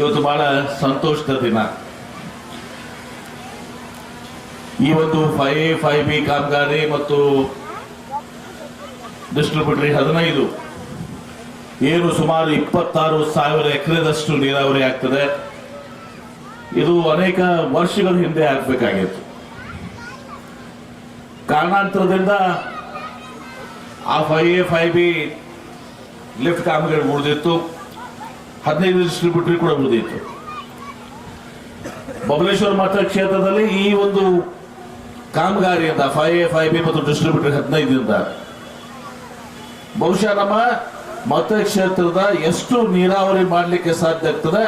ಇವತ್ತು ಬಹಳ ಸಂತೋಷದ ದಿನ. ಈ ಒಂದು ಫೈ ಫೈ ಬಿ ಕಾಮಗಾರಿ ಮತ್ತು ಡಿಸ್ಟ್ರಿಬ್ಯೂಟರಿ ಹದಿನೈದು. ಏನು ಸುಮಾರು ಇಪ್ಪತ್ತಾರು ಸಾವಿರ ಎಕರೆದಷ್ಟು ನೀರಾವರಿ ಆಗ್ತದೆ. ಇದು ಅನೇಕ ವರ್ಷಗಳ ಹಿಂದೆ ಆಗಬೇಕಾಗಿತ್ತು. ಕಾರಣಾಂತರದಿಂದ ಆ five A five B lift ಕಾಮಗಾರಿ ಉಳಿದಿತ್ತು ಹದಿನೈದು ಡಿಸ್ಟ್ರಿಬ್ಯೂಟರಿ ಕೂಡ ಉಳಿದಿತ್ತು ಬಬಲೇಶ್ವರ ಮತಕ್ಷೇತ್ರದಲ್ಲಿ ಈ ಒಂದು ಕಾಮಗಾರಿಯಿಂದ ಫೈವ್ ಎ ಫೈವ್ ಬಿ ಮತ್ತು ಡಿಸ್ಟ್ರಿಬ್ಯೂಟರ್ ಹದಿನೈದರಿಂದ ಬಹುಶಃ ನಮ್ಮ ಮತಕ್ಷೇತ್ರದ ಎಷ್ಟು ನೀರಾವರಿ ಮಾಡಲಿಕ್ಕೆ ಸಾಧ್ಯ ಆಗ್ತದೆ,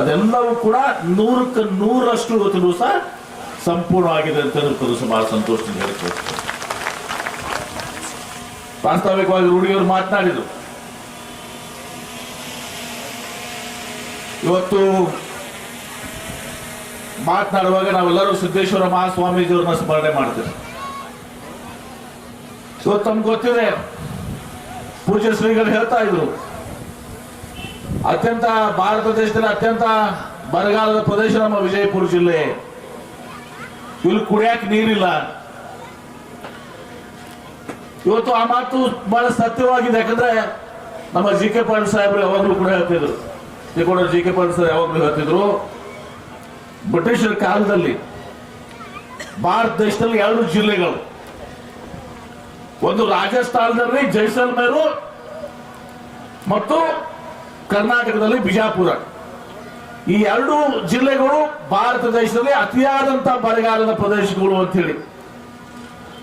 ಅದೆಲ್ಲವೂ ಕೂಡ ನೂರಕ್ಕೆ ನೂರಷ್ಟು ಇವತ್ತು ಸಹ ಸಂಪೂರ್ಣವಾಗಿದೆ ಅಂತ ದಿವಸ ಬಹಳ ಸಂತೋಷದಿಂದ ಹೇಳ್ತಾರೆ ವಾಸ್ತವಿಕವಾಗಿ ರೂಢಿಯವರು ಮಾತನಾಡಿದರು. ಇವತ್ತು ಮಾತನಾಡುವಾಗ ನಾವೆಲ್ಲರೂ ಸಿದ್ದೇಶ್ವರ ಮಹಾಸ್ವಾಮೀಜಿಯವ್ರನ್ನ ಸ್ಮರಣೆ ಮಾಡ್ತೇವೆ. ಇವತ್ತು ತಮ್ಗೆ ಗೊತ್ತಿದೆ, ಪೂಜ್ಯ ಶ್ರೀಗಳು ಹೇಳ್ತಾ ಇದ್ರು, ಅತ್ಯಂತ ಭಾರತ ದೇಶದಲ್ಲಿ ಅತ್ಯಂತ ಬರಗಾಲದ ಪ್ರದೇಶ ನಮ್ಮ ವಿಜಯಪುರ ಜಿಲ್ಲೆ. ಇಲ್ಲಿ ಕುಡಿಯಕ್ಕೆ ನೀರಿಲ್ಲ. ಇವತ್ತು ಆ ಮಾತು ಬಹಳ ಸತ್ಯವಾಗಿದೆ, ಯಾಕಂದ್ರೆ ನಮ್ಮ ಜಿ ಕೆ ಪಾಟೀಲ್ ಸಾಹೇಬ್ರು ಯಾವಾಗಲೂ ಕೂಡ ಹೇಳ್ತಿದ್ರು. Tikota G K Patil sir ಯಾವಾಗಲೂ ಹೇಳ್ತಿದ್ರು ಬ್ರಿಟಿಷರ ಕಾಲದಲ್ಲಿ ಭಾರತ ದೇಶದಲ್ಲಿ ಎರಡು ಜಿಲ್ಲೆಗಳು. ಒಂದು ರಾಜಸ್ಥಾನದಲ್ಲಿ ಜೈಸಲ್ಮೇರು ಮತ್ತು ಕರ್ನಾಟಕದಲ್ಲಿ ಬಿಜಾಪುರ. ಈ ಎರಡು ಜಿಲ್ಲೆಗಳು ಭಾರತ ದೇಶದಲ್ಲಿ ಅತಿಯಾದಂತಹ ಬರಗಾಲದ ಪ್ರದೇಶಗಳು ಅಂತ ಹೇಳಿ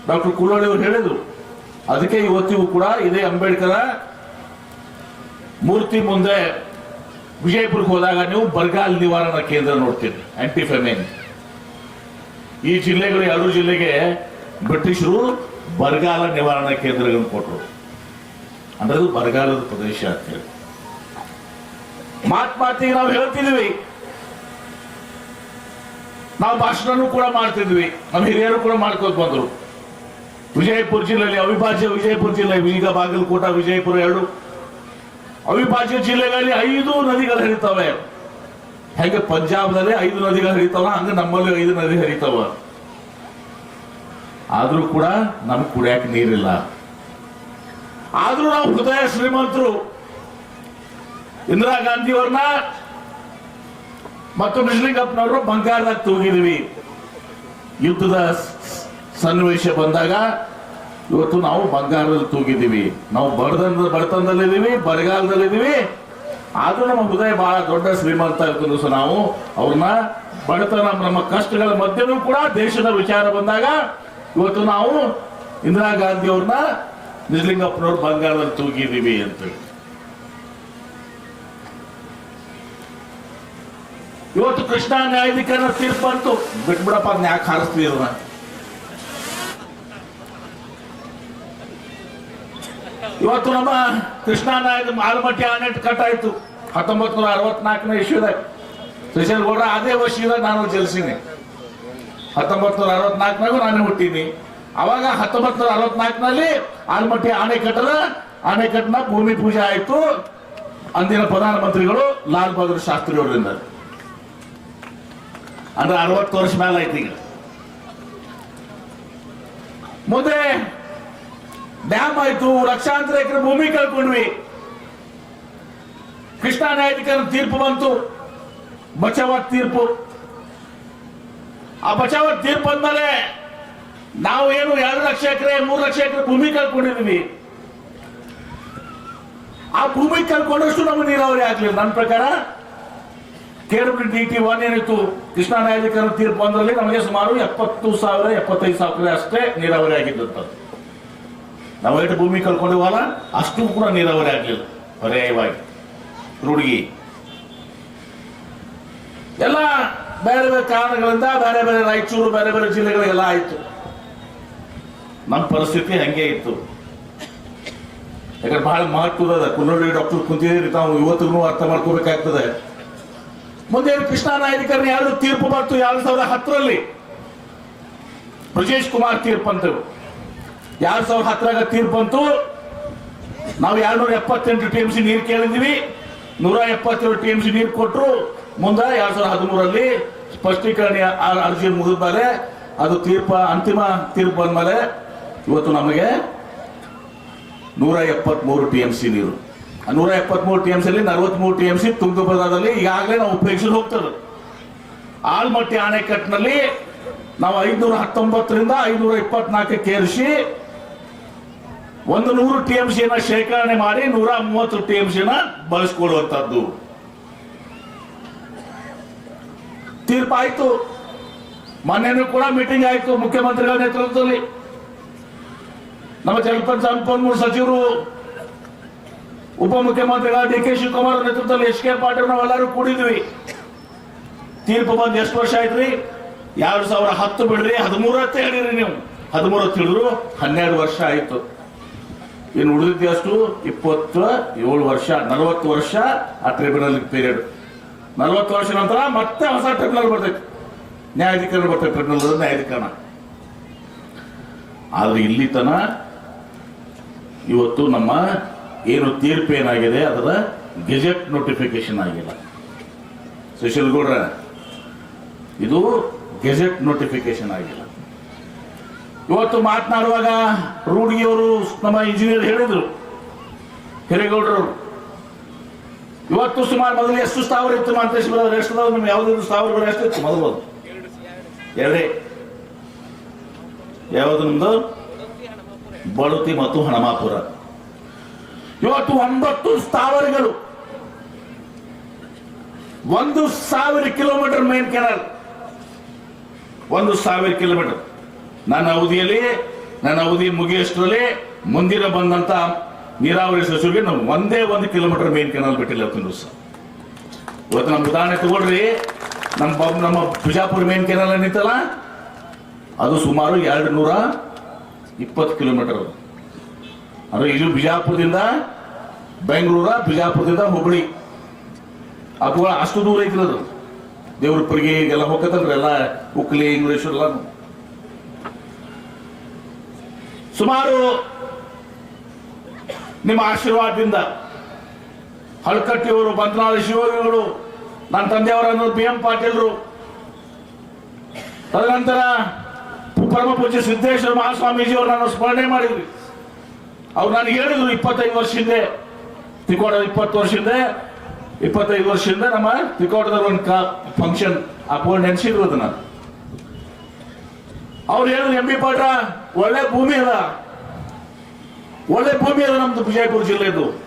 ಡಾಕ್ಟರ್ ಕುಲೋಳಿ ಅವರು ಹೇಳಿದ್ರು. ಅದಕ್ಕೆ ಇವತ್ತಿಗೂ ಕೂಡ ಇದೇ ಅಂಬೇಡ್ಕರ ಮೂರ್ತಿ ಮುಂದೆ ವಿಜಯಪುರಕ್ಕೆ ಹೋದಾಗ ನೀವು ಬರಗಾಲ ನಿವಾರಣಾ ಕೇಂದ್ರ ನೋಡ್ತೀರಿ ಆಂಟಿಫೆಮೇನ್ ಈ ಜಿಲ್ಲೆಗಳು ಎರಡು ಜಿಲ್ಲೆಗೆ ಬ್ರಿಟಿಷರು ಬರಗಾಲ ನಿವಾರಣಾ ಕೇಂದ್ರಗಳನ್ನು ಕೊಟ್ಟರು ಅಂದ್ರೆ ಅದು ಬರಗಾಲದ ಪ್ರದೇಶ ಅಂತ ಹೇಳಿ. ಮಾತ್ ಮಾತಿಗೆ ನಾವು ಹೇಳ್ತಿದ್ವಿ. ನಾವು ಭಾಷಣನೂ ಕೂಡ ಮಾಡ್ತಿದ್ವಿ. ನಮ್ಮ ಹಿರಿಯರು ಕೂಡ ಮಾಡ್ಕೋತ ಬಂದರು. ವಿಜಯಪುರ ಜಿಲ್ಲೆಯಲ್ಲಿ ಅವಿಭಾಜ್ಯ ವಿಜಯಪುರ ಜಿಲ್ಲೆ ಈಗ ಬಾಗಲಕೋಟ, ವಿಜಯಪುರ ಎರಡು. ಅವಿಭಾಜ್ಯ ಜಿಲ್ಲೆಗಳಲ್ಲಿ ಐದು ನದಿಗಳು ಹರಿತವೆ. ಹೇಗೆ ಪಂಜಾಬ್ನಲ್ಲಿ ಐದು ನದಿಗಳು ಹರಿತಾವ ಹಂಗ ನಮ್ಮಲ್ಲಿ ಐದು ನದಿ ಹರಿತಾವ. ಆದ್ರೂ ಕೂಡ ನಮ್ಗೆ ಕುಡಿಯಾಕ ನೀರಿಲ್ಲ. ಆದ್ರೂ ನಾವು ಹೃದಯ ಶ್ರೀಮಂತರು. ಇಂದಿರಾ ಗಾಂಧಿ ಅವ್ರನ್ನ ಮತ್ತು ನಿಜಲಿಂಗಪ್ಪನವರು ಬಂಗಾರದಾಗ ತೂಗಿದೀವಿ. ಯುದ್ಧದ ಸನ್ನಿವೇಶ ಬಂದಾಗ ಇವತ್ತು ನಾವು ಬಂಗಾರದಲ್ಲಿ ತೂಗಿದ್ದೀವಿ. ನಾವು ಬಡತನದ ಬಡತನದಲ್ಲಿದ್ದೀವಿ, ಬರಗಾಲದಲ್ಲಿದ್ದೀವಿ. ಆದರೂ ನಮ್ಮ ಹೃದಯ ಬಹಳ ದೊಡ್ಡ ಶ್ರೀಮಂತ ಇರ್ತದೆ ಸಹ ನಾವು. ಅವ್ರನ್ನ ಬಡತನ, ನಮ್ಮ ಕಷ್ಟಗಳ ಮಧ್ಯನೂ ಕೂಡ ದೇಶದ ವಿಚಾರ ಬಂದಾಗ ಇವತ್ತು ನಾವು ಇಂದಿರಾ ಗಾಂಧಿ ಅವ್ರನ್ನ ನಿಜಲಿಂಗಪ್ಪನವ್ರು ಬಂಗಾರದಲ್ಲಿ ತೂಗಿದ್ದೀವಿ ಅಂತೇಳಿ ಇವತ್ತು ಕೃಷ್ಣ ನ್ಯಾಯಾಧಿಕರಣ ತೀರ್ಪು ಬಂತು ಬಿಟ್ಬಿಡಪ್ಪ ಅದನ್ನ ಯಾಕೆ ಹಾರಿಸ್ತೀವಿ ಇವತ್ತು ನಮ್ಮ ಕೃಷ್ಣಾ ಆಲ್ಮಟ್ಟಿ ಆಲಮಟ್ಟಿ ಕಟ್ಟಾಯಿತು ಹತ್ತೊಂಬತ್ತು ನೂರ ಅರವತ್ನಾಲ್ಕನೇ ಇಶ್ಯೂದಾಗ ಸುಶೀಲ್ ಅದೇ ವರ್ಷದಾಗ ನಾನು ಜಲಿಸೀನಿ. ಹತ್ತೊಂಬತ್ತು ನೂರ ಅರವತ್ನಾಲ್ಕನಾಗೂ ನಾನು ಹುಟ್ಟಿದ್ದೀನಿ ಅವಾಗ ಹತ್ತೊಂಬತ್ತು ನೂರ ಅರವತ್ನಾಲ್ಕನಲ್ಲಿ ಆಲಮಟ್ಟಿ ಅಣೆಕಟ್ಟದ ಅಣೆಕಟ್ಟಿನ ಭೂಮಿ ಪೂಜೆ ಆಯಿತು. ಅಂದಿನ ಪ್ರಧಾನಮಂತ್ರಿಗಳು ಲಾಲ್ ಬಹದ್ದೂರ್ ಶಾಸ್ತ್ರಿ ಅವರಿಂದ. ಅಂದ್ರೆ ಅರವತ್ತು ವರ್ಷ ಮೇಲೆ ಆಯ್ತು ಈಗ. ಮುಂದೆ ಡ್ಯಾಮ್ ಆಯ್ತು, ಲಕ್ಷಾಂತರ ಎಕರೆ ಭೂಮಿ ಕಳ್ಕೊಂಡ್ವಿ. ಕೃಷ್ಣಾ ನ್ಯಾಯಾಧಿಕರಣ ತೀರ್ಪು ಬಂತು ಬಚಾವತ್ ತೀರ್ಪು. ಆ ಬಚಾವತ್ ತೀರ್ಪು ಅಂದ್ಮೇಲೆ ನಾವು ಏನು ಎರಡು ಲಕ್ಷ ಎಕರೆ, ಮೂರು ಲಕ್ಷ ಎಕರೆ ಭೂಮಿ ಕಳ್ಕೊಂಡಿದೀವಿ. ಆ ಭೂಮಿ ಕಳ್ಕೊಂಡಷ್ಟು ನಮ್ಗೆ ನೀರಾವರಿ ಆಗ್ಲಿಲ್ಲ. ನನ್ನ ಪ್ರಕಾರ ಕೆಡಬ್ಲ್ಯೂ ಡಿ ಟಿ ಒನ್ ಏನಿತ್ತು, ಕೃಷ್ಣ ನ್ಯಾಯಾಧಿಕರಣ ತೀರ್ಪು ಅಂದ್ರಲ್ಲಿ ನಮಗೆ ಸುಮಾರು ಎಪ್ಪತ್ತು ಸಾವಿರ, ಎಪ್ಪತ್ತೈದು ಸಾವಿರ ಅಷ್ಟೇ ನೀರಾವರಿ ಆಗಿದ್ದಂಥದ್ದು ನಾವು ಎಷ್ಟು ಭೂಮಿ ಕಳ್ಕೊಂಡಿವಲ್ಲ ಅಷ್ಟು ಕೂಡ ನೀರಾವರಿ ಆಗಲಿಲ್ಲ. ಪರ್ಯಾಯವಾಗಿ. ರೂಢಿಗೆ. ಎಲ್ಲ ಬೇರೆ ಬೇರೆ ಕಾರಣಗಳಿಂದ ಬೇರೆ ಬೇರೆ ರಾಯಚೂರು, ಬೇರೆ ಬೇರೆ ಜಿಲ್ಲೆಗಳಿಗೆಲ್ಲ ಆಯ್ತು. ನಮ್ಮ ಪರಿಸ್ಥಿತಿ ಹಂಗೆ ಇತ್ತು. ಯಾಕಂದ್ರೆ ಬಹಳ ಮಹತ್ವದ ಕುಲ್ಲೋಡಿ ಡಾಕ್ಟರ್ ಕುಂತಿದ್ದೀರಿ ತಾವು ಇವತ್ತಿಗೂ ಅರ್ಥ ಮಾಡ್ಕೋಬೇಕಾಗ್ತದೆ. ಮುಂದೆ ಕೃಷ್ಣ ನ್ಯಾಯಾಧಿಕರಣ ಯಾರು ತೀರ್ಪು ಬಂತು ಎರಡ್ ಸಾವಿರದ ಹತ್ತರಲ್ಲಿ. ಬ್ರಜೇಶ್ ಕುಮಾರ್ ತೀರ್ಪು ಅಂತ ಎರಡ್ ಸಾವಿರದ ಹತ್ತರಾಗ ತೀರ್ಪು ಬಂತು. ನಾವು ಎರಡ್ನೂರ ಎಪ್ಪತ್ತೆಂಟು ಟಿ ಎಂ ಸಿ ನೀರು ಕೇಳಿದ್ವಿ. ನೂರ ಎಪ್ಪತ್ತೇಳು ಟಿ ಎಂ ಸಿ ನೀರು ಕೊಟ್ಟರು ಮುಂದೆ ಎರಡ್ ಸಾವಿರದ ಹದಿಮೂರಲ್ಲಿ ಸ್ಪಷ್ಟೀಕರಣ ಅರ್ಜಿ ಮುಗಿದ ಮೇಲೆ ಅದು ತೀರ್ಪ, ಅಂತಿಮ ತೀರ್ಪು ಬಂದ್ಮೇಲೆ ಇವತ್ತು ನಮಗೆ ನೂರ ಎಪ್ಪತ್ಮೂರು ಟಿ ಎಂ ಸಿ ನೀರು. ನೂರ ಎಪ್ಪತ್ಮೂರು ಟಿ ಎಂ ಸಿ ನಲವತ್ಮೂರು ಟಿ ಎಂ ಸಿ ತುಂಗಭದ್ರಾದಲ್ಲಿ ಈಗಾಗಲೇ ನಾವು ಉಪಯೋಗಿಸಿ ಹೋಗ್ತದೆ. ಆಲ್ಮಟ್ಟಿ ಅಣೆಕಟ್ಟಿನಲ್ಲಿ ನಾವು ಐದುನೂರ ಹತ್ತೊಂಬತ್ತರಿಂದ ಐನೂರ ಇಪ್ಪತ್ನಾಲ್ಕಕ್ಕೆ ಏರಿಸಿ ಒಂದು ನೂರು ಟಿ ಎಂ ಸಿನ ಶೇಖರಣೆ ಮಾಡಿ ನೂರ ಮೂವತ್ತು ಟಿ ಎಂ ಸಿನ ಬಳಸ್ಕೊಳ್ಳುವಂತದ್ದು ತೀರ್ಪಾಯ್ತು. ಮೊನ್ನೆನೂ ಕೂಡ ಮೀಟಿಂಗ್ ಆಯಿತು ಮುಖ್ಯಮಂತ್ರಿಗಳ ನೇತೃತ್ವದಲ್ಲಿ. ನಮ್ಮ ಜಲಪಂಚ ಸಂಪನ್ಮೂಲ ಸಚಿವರು, ಉಪಮುಖ್ಯಮಂತ್ರಿಗಳ ಡಿ ಕೆ ಶಿವಕುಮಾರ್ ನೇತೃತ್ವದಲ್ಲಿ ಎಚ್ ಕೆ ಪಾಟೀಲ್ ನಾವೆಲ್ಲರೂ ಕೂಡಿದ್ವಿ. ತೀರ್ಪು ಬಂದು ಎಷ್ಟು ವರ್ಷ ಆಯ್ತ್ರಿ ಎರಡು ಸಾವಿರ ಹತ್ತು ಬಿಡ್ರಿ ಹದಿಮೂರತ್ತೆ ಹೇಳಿರಿ ನೀವು. ಹದಿಮೂರತ್ತು ಹಿಡಿದ್ರು ಹನ್ನೆರಡು ವರ್ಷ ಆಯ್ತು. ಇನ್ನು ಉಳಿದಿದ್ದು ಅಷ್ಟು ಇಪ್ಪತ್ತು, ಏಳು ವರ್ಷ, ನಲವತ್ತು ವರ್ಷ ಆ ಟ್ರಿಬ್ಯುನಲ್ ಪೀರಿಯಡ್ ನಲವತ್ತು ವರ್ಷ ನಂತರ ಮತ್ತೆ ಹೊಸ ಟ್ರಿಬ್ಯುನಲ್ ಬರ್ತೈತೆ. ನ್ಯಾಯಾಧಿಕರಣ ಬರ್ತೈತೆ ಟ್ರಿಬ್ಯುನಲ್ ನ್ಯಾಯಾಧಿಕರಣ. ಆದ್ರೆ ಇಲ್ಲಿ ತನ ಇವತ್ತು ನಮ್ಮ ಏನು ತೀರ್ಪು ಏನಾಗಿದೆ? ಅದರ ಗೆಜೆಟ್ ನೋಟಿಫಿಕೇಶನ್ ಆಗಿಲ್ಲ. ಸುಶೀಲ್ ಗೌಡ್ರ, ಇದು ಗೆಜೆಟ್ ನೋಟಿಫಿಕೇಶನ್ ಆಗಿಲ್ಲ. ಇವತ್ತು ಮಾತನಾಡುವಾಗ ರೂಢಿಯವರು ನಮ್ಮ ಇಂಜಿನಿಯರ್ ಹೇಳಿದ್ರು. ಹಿರೇಗೌಡರು ಇವತ್ತು ಸುಮಾರು ಮೊದಲು ಎಷ್ಟು ಸ್ಥಾವರ ಇತ್ತು ಮಾಂತೇಶ್ ಎಷ್ಟು ನಿಮ್ಗೆ ಯಾವ್ದು ಸ್ಥಾವರಗಳು ಎಷ್ಟಿತ್ತು ಮೊದಲು ಎರಡೇ. ಯಾವುದು ನಿಮ್ದು? ಬಳುತಿ ಮತ್ತು ಹಣಮಾಪುರ. ಇವತ್ತು ಒಂಬತ್ತು ಸ್ಥಾವರಗಳು. ಒಂದು ಸಾವಿರ ಕಿಲೋಮೀಟರ್ ಮೇನ್ ಕೆನಾಲ್ ಒಂದು ಸಾವಿರ ಕಿಲೋಮೀಟರ್. ನನ್ನ ಅವಧಿಯಲ್ಲಿ, ನನ್ನ ಅವಧಿ ಮುಗಿಯಷ್ಟರಲ್ಲಿ ಮುಂದಿನ ಬಂದಂತ ನೀರಾವರಿ ಸಚಿವರಿಗೆ ನಾವು ಒಂದೇ ಒಂದು ಕಿಲೋಮೀಟರ್ ಮೇನ್ ಕೆನಾಲ್ ಬಿಟ್ಟಿಲ್ಲ ದಿವಸ ಇವತ್ತು ನಮ್ಮ ಉದಾಹರಣೆ ತಗೊಳ್ರಿ. ನಮ್ಮ ನಮ್ಮ ಬಿಜಾಪುರ ಮೇನ್ ಕೆನಾಲ್ ಏನಿತ್ತಲ್ಲ, ಅದು ಸುಮಾರು ಎರಡು ನೂರ ಇಪ್ಪತ್ತು ಕಿಲೋಮೀಟರ್. ಅಂದ್ರೆ ಇದು ಬಿಜಾಪುರದಿಂದ ಬೆಂಗಳೂರ, ಬಿಜಾಪುರದಿಂದ ಹುಬ್ಬಳ್ಳಿ ಅದು ಅಷ್ಟು ದೂರ ಐತಿಲ್ಲ ಅದು. ದೇವ್ರಪ್ಪರಿಗೆ ಎಲ್ಲ ಹೋಗತ್ತಂದ್ರೆ ಎಲ್ಲ ಉಕ್ಲಿ ಎಲ್ಲ ಸುಮಾರು ನಿಮ್ಮ ಆಶೀರ್ವಾದದಿಂದ ಹಳಕಟ್ಟಿಯವರು ಬಂತನಾಳ ಶಿವಗಳು ನನ್ನ ತಂದೆಯವರನ್ನು ಬಿ ಎಂ ಪಾಟೀಲ್ರು, ತದನಂತರ ಪರಮ ಪೂಜ್ಯ ಸಿದ್ದೇಶ್ವರ ಮಹಾಸ್ವಾಮೀಜಿಯವರು ನಾನು ಸ್ಮರಣೆ ಮಾಡಿದ್ವಿ ಅವ್ರು ನನಗೆ ಹೇಳಿದ್ರು ಇಪ್ಪತ್ತೈದು ವರ್ಷ ಹಿಂದೆ ತಿಕೋಟ ಇಪ್ಪತ್ತು ವರ್ಷ ಹಿಂದೆ, ಇಪ್ಪತ್ತೈದು ವರ್ಷ ಹಿಂದೆ ನಮ್ಮ ತಿಕೋಟದಲ್ಲಿ ಒಂದು ಕಾ ಫಂಕ್ಷನ್ ಆ ಪೋರ್ಟ್ ನೆನೆಸಿದ್ರು ಅದನ್ನ. ಅವ್ರು ಹೇಳಿದ್ರು, ಎಂ ಬಿ ಪಾಟ್ರ ಒಳ್ಳೆ ಭೂಮಿ ಅದ. ಒಳ್ಳೆ ಭೂಮಿ ಅದ ನಮ್ದು ವಿಜಯಪುರ ಜಿಲ್ಲೆದು.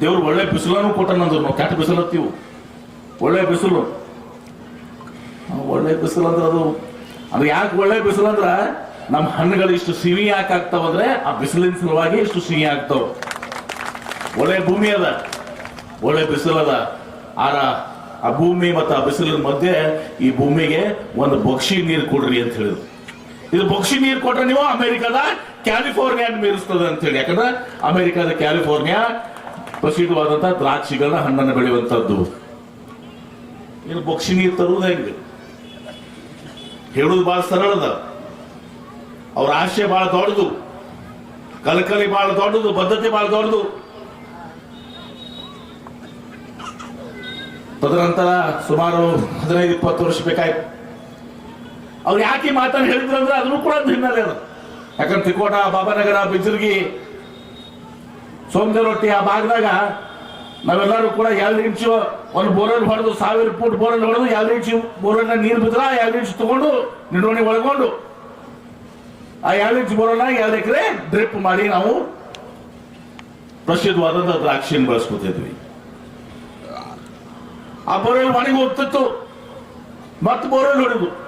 ದೇವ್ರು ಒಳ್ಳೆ ಬಿಸಿಲನ್ನು ಕೊಟ್ಟನಂದ್ರು ನಾವು ಕೆಟ್ಟ ಬಿಸಿಲು ಹತ್ತೀವಿ ಒಳ್ಳೆ ಬಿಸಿಲು. ಒಳ್ಳೆ ಬಿಸಿಲು ಅಂದ್ರೆ ಅದು ಅದು ಯಾಕೆ ಒಳ್ಳೆ ಬಿಸಿಲು ಅಂದ್ರೆ ನಮ್ಮ ಹಣ್ಣುಗಳು ಇಷ್ಟು ಸಿಹಿ ಯಾಕೆ ಆಗ್ತಾವ ಅಂದ್ರೆ ಆ ಬಿಸಿಲಿನ ಸಲುವಾಗಿ ಇಷ್ಟು ಸಿಹಿ ಆಗ್ತಾವ. ಒಳ್ಳೆ ಭೂಮಿ ಅದ. ಒಳ್ಳೆ ಬಿಸಿಲು ಅದ. ಆರ ಆ ಭೂಮಿ ಮತ್ತು ಆ ಬಿಸಿಲಿನ ಮಧ್ಯೆ ಈ ಭೂಮಿಗೆ ಒಂದು ಬಕ್ಷಿ ನೀರು ಕೊಡ್ರಿ ಅಂತ ಹೇಳಿದ್ರು. ಇದು ಬೊಕ್ಷಿ ನೀರು ಕೊಟ್ರೆ ನೀವು ಅಮೆರಿಕದ ಕ್ಯಾಲಿಫೋರ್ನಿಯಾ ಮೀರಿಸ್ತದೆ ಅಂತ ಹೇಳಿ ಯಾಕಂದ್ರೆ ಅಮೆರಿಕದ ಕ್ಯಾಲಿಫೋರ್ನಿಯಾ ಪ್ರಸಿದ್ಧವಾದಂತ ದ್ರಾಕ್ಷಿಗಳನ್ನ ಹಣ್ಣನ್ನು ಬೆಳೆಯುವಂತದ್ದು. ಇನ್ನು ಬೊಕ್ಷಿ ನೀರು ತರುವುದು ಹೆಂಗ? ಹೇಳುದು ಬಹಳ ಸರಳದ ಅವ್ರ ಆಶಯ ಬಹಳ ದೊಡ್ಡದು. ಕಲಕಲಿ ಬಹಳ ದೊಡ್ಡದು ಬದ್ಧತೆ ಬಹಳ ದೊಡ್ಡದು. ತದನಂತರ ಸುಮಾರು ಹದಿನೈದು, ಇಪ್ಪತ್ತು ವರ್ಷ ಬೇಕಾಯ್ತು. ಅವ್ರು ಯಾಕೆ ಮಾತನ್ನು ಹೇಳಿದ್ರು ಅಂದ್ರೆ ಅದನ್ನು ಕೂಡ ಒಂದು ಹಿನ್ನೆಲೆ ಅದು. ಯಾಕಂದ್ರೆ ತಿಕೋಟ ಬಾಬಾನಗರ, ಬಿಜರ್ಗಿ ಸೋಮದೇವರೊಟ್ಟಿ ಆ ಭಾಗದಾಗ ನಾವೆಲ್ಲರೂ ಕೂಡ ಎರಡು ಇಂಚು ಒಂದು ಬೋರನ್ ಹೊಡೆದು ಸಾವಿರ ಫೂಟ್ ಬೋರನ್ ಹೊಡೆದು ಎರಡು ಇಂಚು ಬೋರನ್ನ ನೀರು ಬಿದ್ರ, ಎರಡು ಇಂಚು ತಗೊಂಡು ನಿಡೋಣಿ ಒಳಗೊಂಡು ಆ ಎರಡು ಇಂಚು ಬೋರನ್ನ ಎರಡು ಎಕರೆ ಡ್ರಿಪ್ ಮಾಡಿ ನಾವು ಪ್ರಸಿದ್ಧವಾದಂಥ ದ್ರಾಕ್ಷಿಯನ್ನು ಬಳಸ್ಕೊತಿದ್ವಿ. ಆ ಬೋರಲ್ ಒಣಗಿ ಹೋಗ್ತಿತ್ತು. ಮತ್ತೆ ಬೋರಲ್ ಹೊಡೆದು.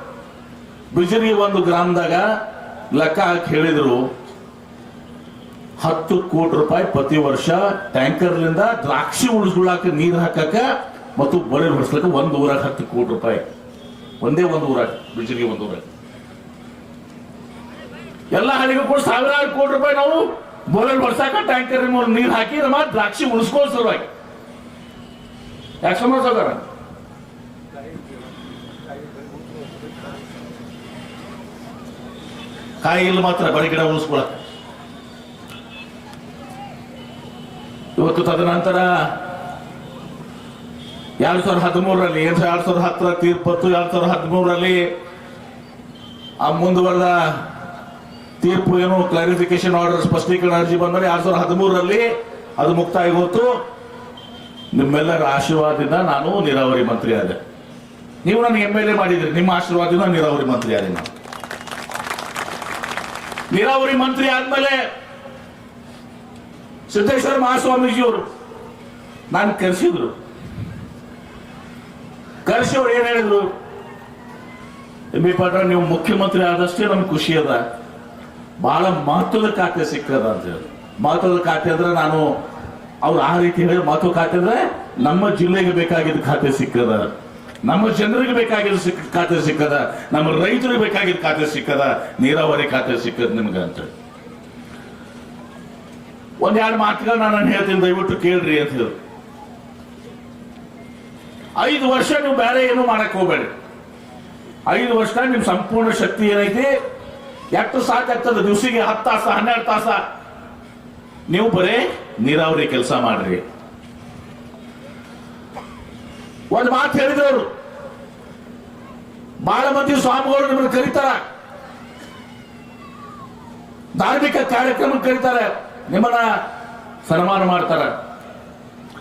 ಬಿಜರಿ ಒಂದು ಗ್ರಾಮದಾಗ ಲೆಕ್ಕ ಹಾಕಿ ಹೇಳಿದ್ರು, ಹತ್ತು ಕೋಟಿ ರೂಪಾಯಿ ಪ್ರತಿ ವರ್ಷ ಟ್ಯಾಂಕರ್ಲಿಂದ ದ್ರಾಕ್ಷಿ ಉಳಿಸ್ಕೊಳ್ಳಾಕ ನೀರು ಹಾಕಕ ಮತ್ತು ಬಳಿ ಹೊಡಿಸ್ಲಿಕ್ಕೆ ಒಂದು ಊರಾಗ ಹತ್ತು ಕೋಟಿ ರೂಪಾಯಿ. ಒಂದೇ ಒಂದು ಊರಾಗ ಬಿಜರಿ ಒಂದು ಊರಾಗ. ಎಲ್ಲ ಹಳ್ಳಿಗೂ ಕೂಡ ಸಾವಿರಾರು ಕೋಟಿ ರೂಪಾಯಿ ನಾವು ಬೋರ್ವೆಲ್ ಹೊಡ್ಸಾಕ ಟ್ಯಾಂಕರ್ ನೀರು ಹಾಕಿ ನಮ್ಮ ದ್ರಾಕ್ಷಿ ಉಳಿಸ್ಕೊಳ್ಳೋ ಸಲುವಾಗಿ. ಯಾಕೆ ಸಮಸ್ಯೆ ಅದಾರ ಕಾಯಿ ಇಲ್ಲ ಮಾತ್ರ ಬರೀ ಗಿಡ ಉಳಿಸ್ಕೊಳಕ್ಕೆ. ಇವತ್ತು ತದನಂತರ ಎರಡ್ ಸಾವಿರದ ಹದಿಮೂರರಲ್ಲಿ ಎರಡ್ ಸಾವಿರದ ಹತ್ತರ ತೀರ್ಪತ್ತು, ಎರಡ್ ಸಾವಿರದ ಹದಿಮೂರರಲ್ಲಿ ಆ ಮುಂದುವರೆದ ತೀರ್ಪು ಏನು ಕ್ಲಾರಿಫಿಕೇಶನ್ ಆರ್ಡರ್ ಸ್ಪಷ್ಟೀಕರಣ ಅರ್ಜಿ ಬಂದರೆ ಎರಡ್ ಸಾವಿರದ ಹದಿಮೂರರಲ್ಲಿ ಅದು ಮುಕ್ತಾಯ ಹೋತು ನಿಮ್ಮೆಲ್ಲರ ಆಶೀರ್ವಾದದಿಂದ ನಾನು ನೀರಾವರಿ ಮಂತ್ರಿ ಆದೆ ನೀವು ನನಗೆ ಎಂ ಎಲ್ ಎ ಮಾಡಿದ್ರಿ, ನಿಮ್ಮ ಆಶೀರ್ವಾದದಿಂದ ನೀರಾವರಿ ಮಂತ್ರಿ ಆದೆ ನಾನು. ನೀರಾವರಿ ಮಂತ್ರಿ ಆದ್ಮೇಲೆ ಸಿದ್ದೇಶ್ವರ ಮಹಾಸ್ವಾಮೀಜಿಯವರು ನಾನು ಕರೆಸಿದ್ರು. ಕರೆಸಿಯವರು ಏನ್ ಹೇಳಿದ್ರು? ಬಿ ಪಾಟ್ರ ನೀವು ಮುಖ್ಯಮಂತ್ರಿ ಆದಷ್ಟೇ ನಮ್ಗೆ ಖುಷಿ ಅದ. ಬಹಳ ಮಹತ್ವದ ಖಾತೆ ಸಿಕ್ಕದ ಅಂತ ಹೇಳಿ. ಮಹತ್ವದ ಖಾತೆ ಅಂದ್ರೆ ನಾನು ಅವ್ರು ಆ ರೀತಿ ಹೇಳಿ ಮಹತ್ವ ಖಾತೆ ಅಂದ್ರೆ ನಮ್ಮ ಜಿಲ್ಲೆಗೆ ಬೇಕಾಗಿದ್ದ ಖಾತೆ ಸಿಕ್ಕದ. ನಮ್ಮ ಜನರಿಗೆ ಬೇಕಾಗಿರೋ ಸಿಕ್ಕ ಖಾತೆ ಸಿಕ್ಕದ, ನಮ್ಮ ರೈತರಿಗೆ ಬೇಕಾಗಿದ್ದ ಖಾತೆ ಸಿಕ್ಕದ, ನೀರಾವರಿ ಖಾತೆ ಸಿಕ್ಕದ ನಿಮ್ಗೆ ಅಂತ ಹೇಳಿ. ಒಂದೆರಡು ಮಾತುಗಳು ನಾನು ಹೇಳ್ತೀನಿ, ದಯವಿಟ್ಟು ಕೇಳ್ರಿ ಅಂತ ಹೇಳಿ. ಐದು ವರ್ಷ ನೀವು ಬೇರೆ ಏನು ಮಾಡಕ್ ಹೋಗ್ಬೇಡಿ. ಐದು ವರ್ಷ ನಿಮ್ ಸಂಪೂರ್ಣ ಶಕ್ತಿ ಏನೈತಿ? ಎಷ್ಟು ಸಾಧ್ಯ ಆಗ್ತದೆ? ದಿವಸಿಗೆ ಹತ್ತು ತಾಸ, ಹನ್ನೆರಡು ತಾಸ. ನೀವು ಬರೇ ನೀರಾವರಿ ಕೆಲಸ ಮಾಡ್ರಿ. ಒಂದು ಮಾತು ಹೇಳಿದವರು. ಬಹಳ ಮಂದಿ ಸ್ವಾಮಿಗಳು ನಿಮ್ಮನ್ನು ಕರೀತಾರ. ಧಾರ್ಮಿಕ ಕಾರ್ಯಕ್ರಮ ಕರೀತಾರೆ. ನಿಮ್ಮನ್ನ ಸನ್ಮಾನ ಮಾಡ್ತಾರ.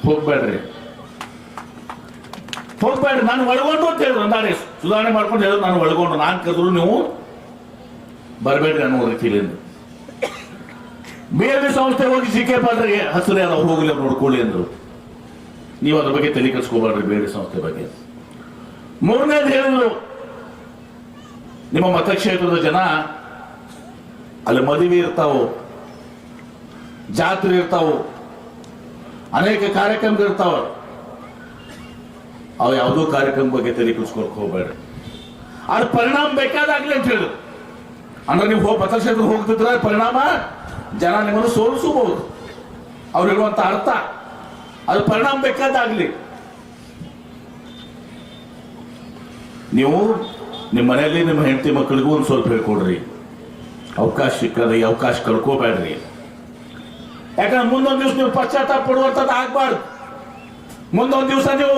ಹೋಗ್ಬೇಡ್ರಿ. ಹೋಗ್ಬೇಡ್ರಿ. ನಾನು ಒಳಗೊಂಡು ಅಂತ ಹೇಳಿದ್ರು ಅಂದಾರೆ. ಸುಧಾರಣೆ ಮಾಡ್ಕೊಂಡು ಹೇಳಿದ್ರು, ನಾನು ಒಳಗೊಂಡು. ನಾನು ಕದ್ರು ನೀವು ಬರಬೇಡ್ರಿ ಅನ್ನೋ ರೀತಿಯಿಂದ ಬೇರೆ ಸಂಸ್ಥೆ ಹೋಗಿ ಸಿ ಕೆ ಪಾಟ್ರಿಗೆ ಹಸಿರು ಯಾರು ಹೋಗಲಿ ನೋಡ್ಕೊಳ್ಳಿ ಅಂದ್ರು. ನೀವು ಅದ್ರ ಬಗ್ಗೆ ತಲೆ ಕಲ್ಸ್ಕೋಬಾರ್ದು ಬೇರೆ ಸಂಸ್ಥೆ ಬಗ್ಗೆ. ಮೂರನೇದು ಹೇಳಿದ್ರು ನಿಮ್ಮ ಮತಕ್ಷೇತ್ರದ ಜನ ಅಲ್ಲಿ ಮದುವೆ ಇರ್ತಾವು, ಜಾತ್ರೆ ಇರ್ತಾವು, ಅನೇಕ ಕಾರ್ಯಕ್ರಮಗಳಿರ್ತಾವ ಅವ ಯಾವುದೋ ಕಾರ್ಯಕ್ರಮ ಬಗ್ಗೆ ತಲೆ ಕಲ್ಸ್ಕೊಳಕ್ ಹೋಗ್ಬೇಡ ಅದ್ರ ಪರಿಣಾಮ ಬೇಕಾದಾಗ್ಲಿ ಅಂತ ಹೇಳಿದ್ರು ಅಂದ್ರೆ ನೀವು ಹೋಗಿ ಮತಕ್ಷೇತ್ರ ಹೋಗ್ತಿದ್ರೆ ಪರಿಣಾಮ ಜನ ನಿಮ್ಮನ್ನು ಸೋಲಿಸಬಹುದು. ಅವ್ರು ಹೇಳುವಂತ ಅರ್ಥ. ಅದು ಪರಿಣಾಮ ಬೇಕಾದಾಗ್ಲಿ. ನೀವು ನಿಮ್ಮ ಮನೆಯಲ್ಲಿ ನಿಮ್ಮ ಹೆಂಡತಿ ಮಕ್ಕಳಿಗೂ ಒಂದು ಸ್ವಲ್ಪ ಹೇಳ್ಕೊಡ್ರಿ. ಅವಕಾಶ ಸಿಕ್ಕದ ಈ ಅವಕಾಶ ಕಳ್ಕೋಬೇಡ್ರಿ. ಯಾಕಂದ್ರೆ ಮುಂದೊಂದು ದಿವಸ ನೀವು ಪಶ್ಚಾತ್ತಾಪ ಪಡುವಂಥದ್ದು ಆಗ್ಬಾರ್ದು. ಮುಂದೊಂದು ದಿವಸ ನೀವು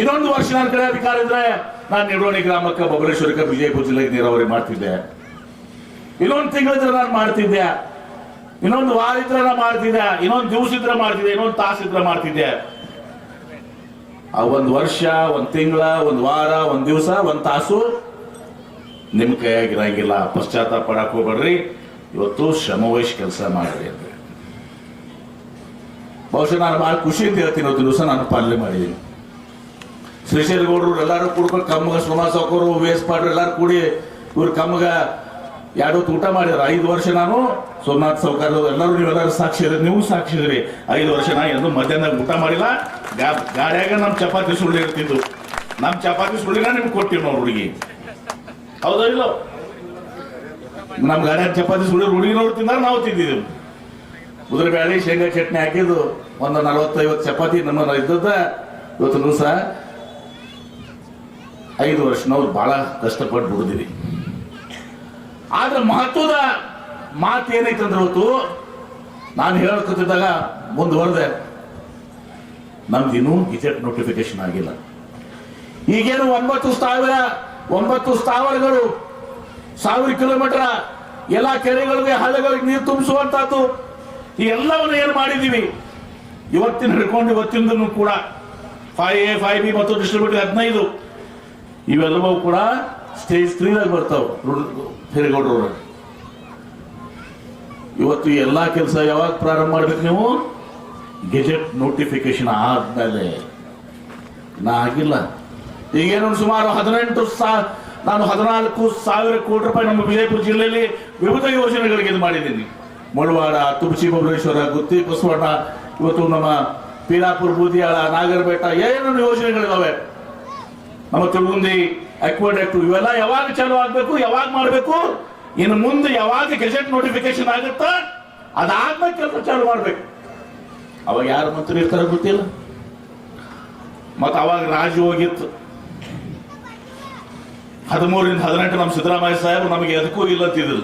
ಇನ್ನೊಂದು ವರ್ಷ ನನ್ನ ಕಡೆ ಅಧಿಕಾರ ಇದ್ರೆ ನಾನು ನಿಡೋಣಿ ಗ್ರಾಮಕ್ಕೆ ಬಬಲೇಶ್ವರಕ್ಕೆ ವಿಜಯಪುರ ಜಿಲ್ಲೆಗೆ ನೀರಾವರಿ ಮಾಡ್ತಿದ್ದೆ. ಇನ್ನೊಂದು ತಿಂಗಳಿದ್ರೆ ನಾನು ಮಾಡ್ತಿದ್ದೆ. ಇನ್ನೊಂದು ವಾರ ಇದ್ರೆ ಮಾಡ್ತಿದ್ದೆ ಇನ್ನೊಂದು ದಿವಸ ಇದ್ರೆ ಮಾಡ್ತಿದ್ದೆ ಇನ್ನೊಂದು ತಾಸು ಮಾಡ್ತಿದ್ದೆ ಆ ಒಂದು ವರ್ಷ, ಒಂದು ತಿಂಗಳ, ಒಂದು ವಾರ, ಒಂದು ದಿವಸ, ಒಂದು ತಾಸು ನಿಮ್ಮ ಕೈಯಾಗಿರಂಗಿಲ್ಲ ಪಶ್ಚಾತ್ತಾಪ ಪಡಕ್ ಹೋಗ್ಬೇಡ್ರಿ. ಇವತ್ತು ಶ್ರಮವಹಿಸಿ ಕೆಲಸ ಮಾಡ್ರಿ ಅಂದ್ರೆ ಬಹುಶಃ ನಾನು ಬಹಳ ಅಂತ ಹೇಳ್ತೀನಿ ಇವತ್ತು ದಿವಸ ನಾನು ಪಾಲನೆ ಮಾಡಿದ್ದೀನಿ. ಶ್ರೀಶೈಲ್ ಗೌಡ್ರು ಎಲ್ಲರೂ ಕೂಡ್ಕೊಂಡು ಕಮ್ಮಗ ಸುಮಾ ಸಾಕೋರು ವೇಸ್ ಪಾಡ್ರು ಎಲ್ಲರೂ ಕೂಡಿ ಇವ್ರ ಕಮ್ಮಗ ಎರಡು ಊಟ ಮಾಡಿದ್ರು? ಐದು ವರ್ಷ ನಾನು ಸೋಮನಾಥ್ ಸೌಕರ್ ಎಲ್ಲರೂ ನೀವೆಲ್ಲರೂ ಸಾಕ್ಷಿ ಇದ್ರಿ ನೀವು ಸಾಕ್ಷಿ ಇದ್ರಿ ಐದು ವರ್ಷ ನಾ ಎಂದು ಮಧ್ಯಾಹ್ನ ಊಟ ಮಾಡಿಲ್ಲ. ಗಾಡಿಯಾಗ ನಮ್ಮ ಚಪಾತಿ ಸುಳ್ಳು ಇರ್ತಿದ್ದು ನಮ್ಮ ಚಪಾತಿ ಸುಳ್ಳಿನ ನಿಮ್ಗೆ ಕೊಟ್ಟಿವಿ ನಾವು ಹುಡುಗಿ. ಹೌದಾ ಇಲ್ಲ? ನಮ್ಮ ಗಾಡಿಯಾಗ ಚಪಾತಿ ಸುಳ್ಳಿ ಹುಡುಗಿ ನೋಡಿ ತಿಂದಾಗ ನಾವು ತಿಂದಿದ್ದೀವಿ. ಉದ್ರ ಬ್ಯಾಳಿ ಶೇಂಗಾ ಚಟ್ನಿ ಹಾಕಿದ್ದು ಒಂದು ನಲವತ್ತೈವತ್ತು ಚಪಾತಿ ನಮ್ಮ ಇದ್ದದ್ದ. ಇವತ್ತು ದಿವಸ ಐದು ವರ್ಷ ನಾವು ಬಹಳ ಕಷ್ಟಪಟ್ಟು ದುಡಿದಿವಿ. ಆದ್ರೆ ಮಹತ್ವದ ಮಾತು ಏನೈತೆ ಅಂದ್ರೆ ಇವತ್ತು ನಾನು ಹೇಳ್ಕೊತಿದ್ದಾಗ ಮುಂದುವರೆದೆ ನಮ್ದು ಇನ್ನೂ ಗೆಜೆಟ್ ನೋಟಿಫಿಕೇಶನ್ ಆಗಿಲ್ಲ. ಈಗೇನು ಒಂಬತ್ತು ಸಾವಿರ ಒಂಬತ್ತು ಸ್ಥಾವರಗಳು, ಸಾವಿರ ಕಿಲೋಮೀಟರ್ ಎಲ್ಲ ಕೆರೆಗಳಿಗೆ ಹಳ್ಳಗಳಿಗೆ ನೀರು ತುಂಬಿಸುವಂತಹದ್ದು, ಈ ಎಲ್ಲವನ್ನು ಏನು ಮಾಡಿದ್ದೀವಿ? ಇವತ್ತಿನ ಹಿಡ್ಕೊಂಡು ಇವತ್ತಿಂದನೂ ಕೂಡ ಫೈವ್ ಎ ಫೈವ್ ಬಿ ಮತ್ತು ಡಿಸ್ಟ್ರಿಬ್ಯೂಟರ್ ಹದಿನೈದು, ಇವೆಲ್ಲವೂ ಕೂಡ ಸ್ಟೇಜ್ ತ್ರೀದಾಗ ಬರ್ತಾವ ಹಿರೇಗೌಡರವ್ರ. ಇವತ್ತು ಎಲ್ಲ ಕೆಲಸ ಯಾವಾಗ ಪ್ರಾರಂಭ ಮಾಡ್ಬೇಕು ನೀವು? ಗೆಜೆಟ್ ನೋಟಿಫಿಕೇಶನ್ ಆದ್ಮೇಲೆ. ನಾ ಆಗಿಲ್ಲ. ಈಗೇನು ಸುಮಾರು ಹದಿನೆಂಟು ಸಾ, ನಾನು ಹದಿನಾಲ್ಕು ಸಾವಿರ ಕೋಟಿ ರೂಪಾಯಿ ನಮ್ಮ ವಿಜಯಪುರ ಜಿಲ್ಲೆಯಲ್ಲಿ ವಿವಿಧ ಯೋಜನೆಗಳಿಗೆ ಇದು ಮಾಡಿದ್ದೀನಿ. ಮಳವಾಡ ತುಳಸಿ ಬಬಲೇಶ್ವರ ಗುತ್ತಿ, ಬಸವಣ್ಣ, ಇವತ್ತು ನಮ್ಮ ಪೀರಾಪುರ ಬೂದಿಯಾಳ ನಾಗರಬೆಟ್ಟ ಏನೇನು ಯೋಜನೆಗಳಿದಾವೆ? ನಮ್ಮ ತುಳುಗುಂದಿ ಅಕ್ವಾಡಕ್ಟ್ ಇವೆಲ್ಲ ಯಾವಾಗ ಚಾಲೂ ಆಗ್ಬೇಕು, ಯಾವಾಗ ಮಾಡಬೇಕು? ಇನ್ನು ಮುಂದೆ ಯಾವಾಗ ಗೆಜೆಟ್ ನೋಟಿಫಿಕೇಶನ್ ಆಗುತ್ತಾ? ಅದಾದ್ಮೇಲೆ ಕೆಲಸ ಚಾಲೂ ಮಾಡ್ಬೇಕು. ಅವಾಗ ಯಾರು ಮಂತ್ರಿ ಇರ್ತಾರ ಗೊತ್ತಿಲ್ಲ. ಮತ್ತು ಅವಾಗ ರಾಜು ಹೋಗಿತ್ತು. ಹದಿಮೂರಿಂದ ಹದಿನೆಂಟು ನಮ್ಮ ಸಿದ್ದರಾಮಯ್ಯ ಸಾಹೇಬ್ ನಮಗೆ ಎದಕ್ಕೂ ಇಲ್ಲ ಅಂತಿದ್ರು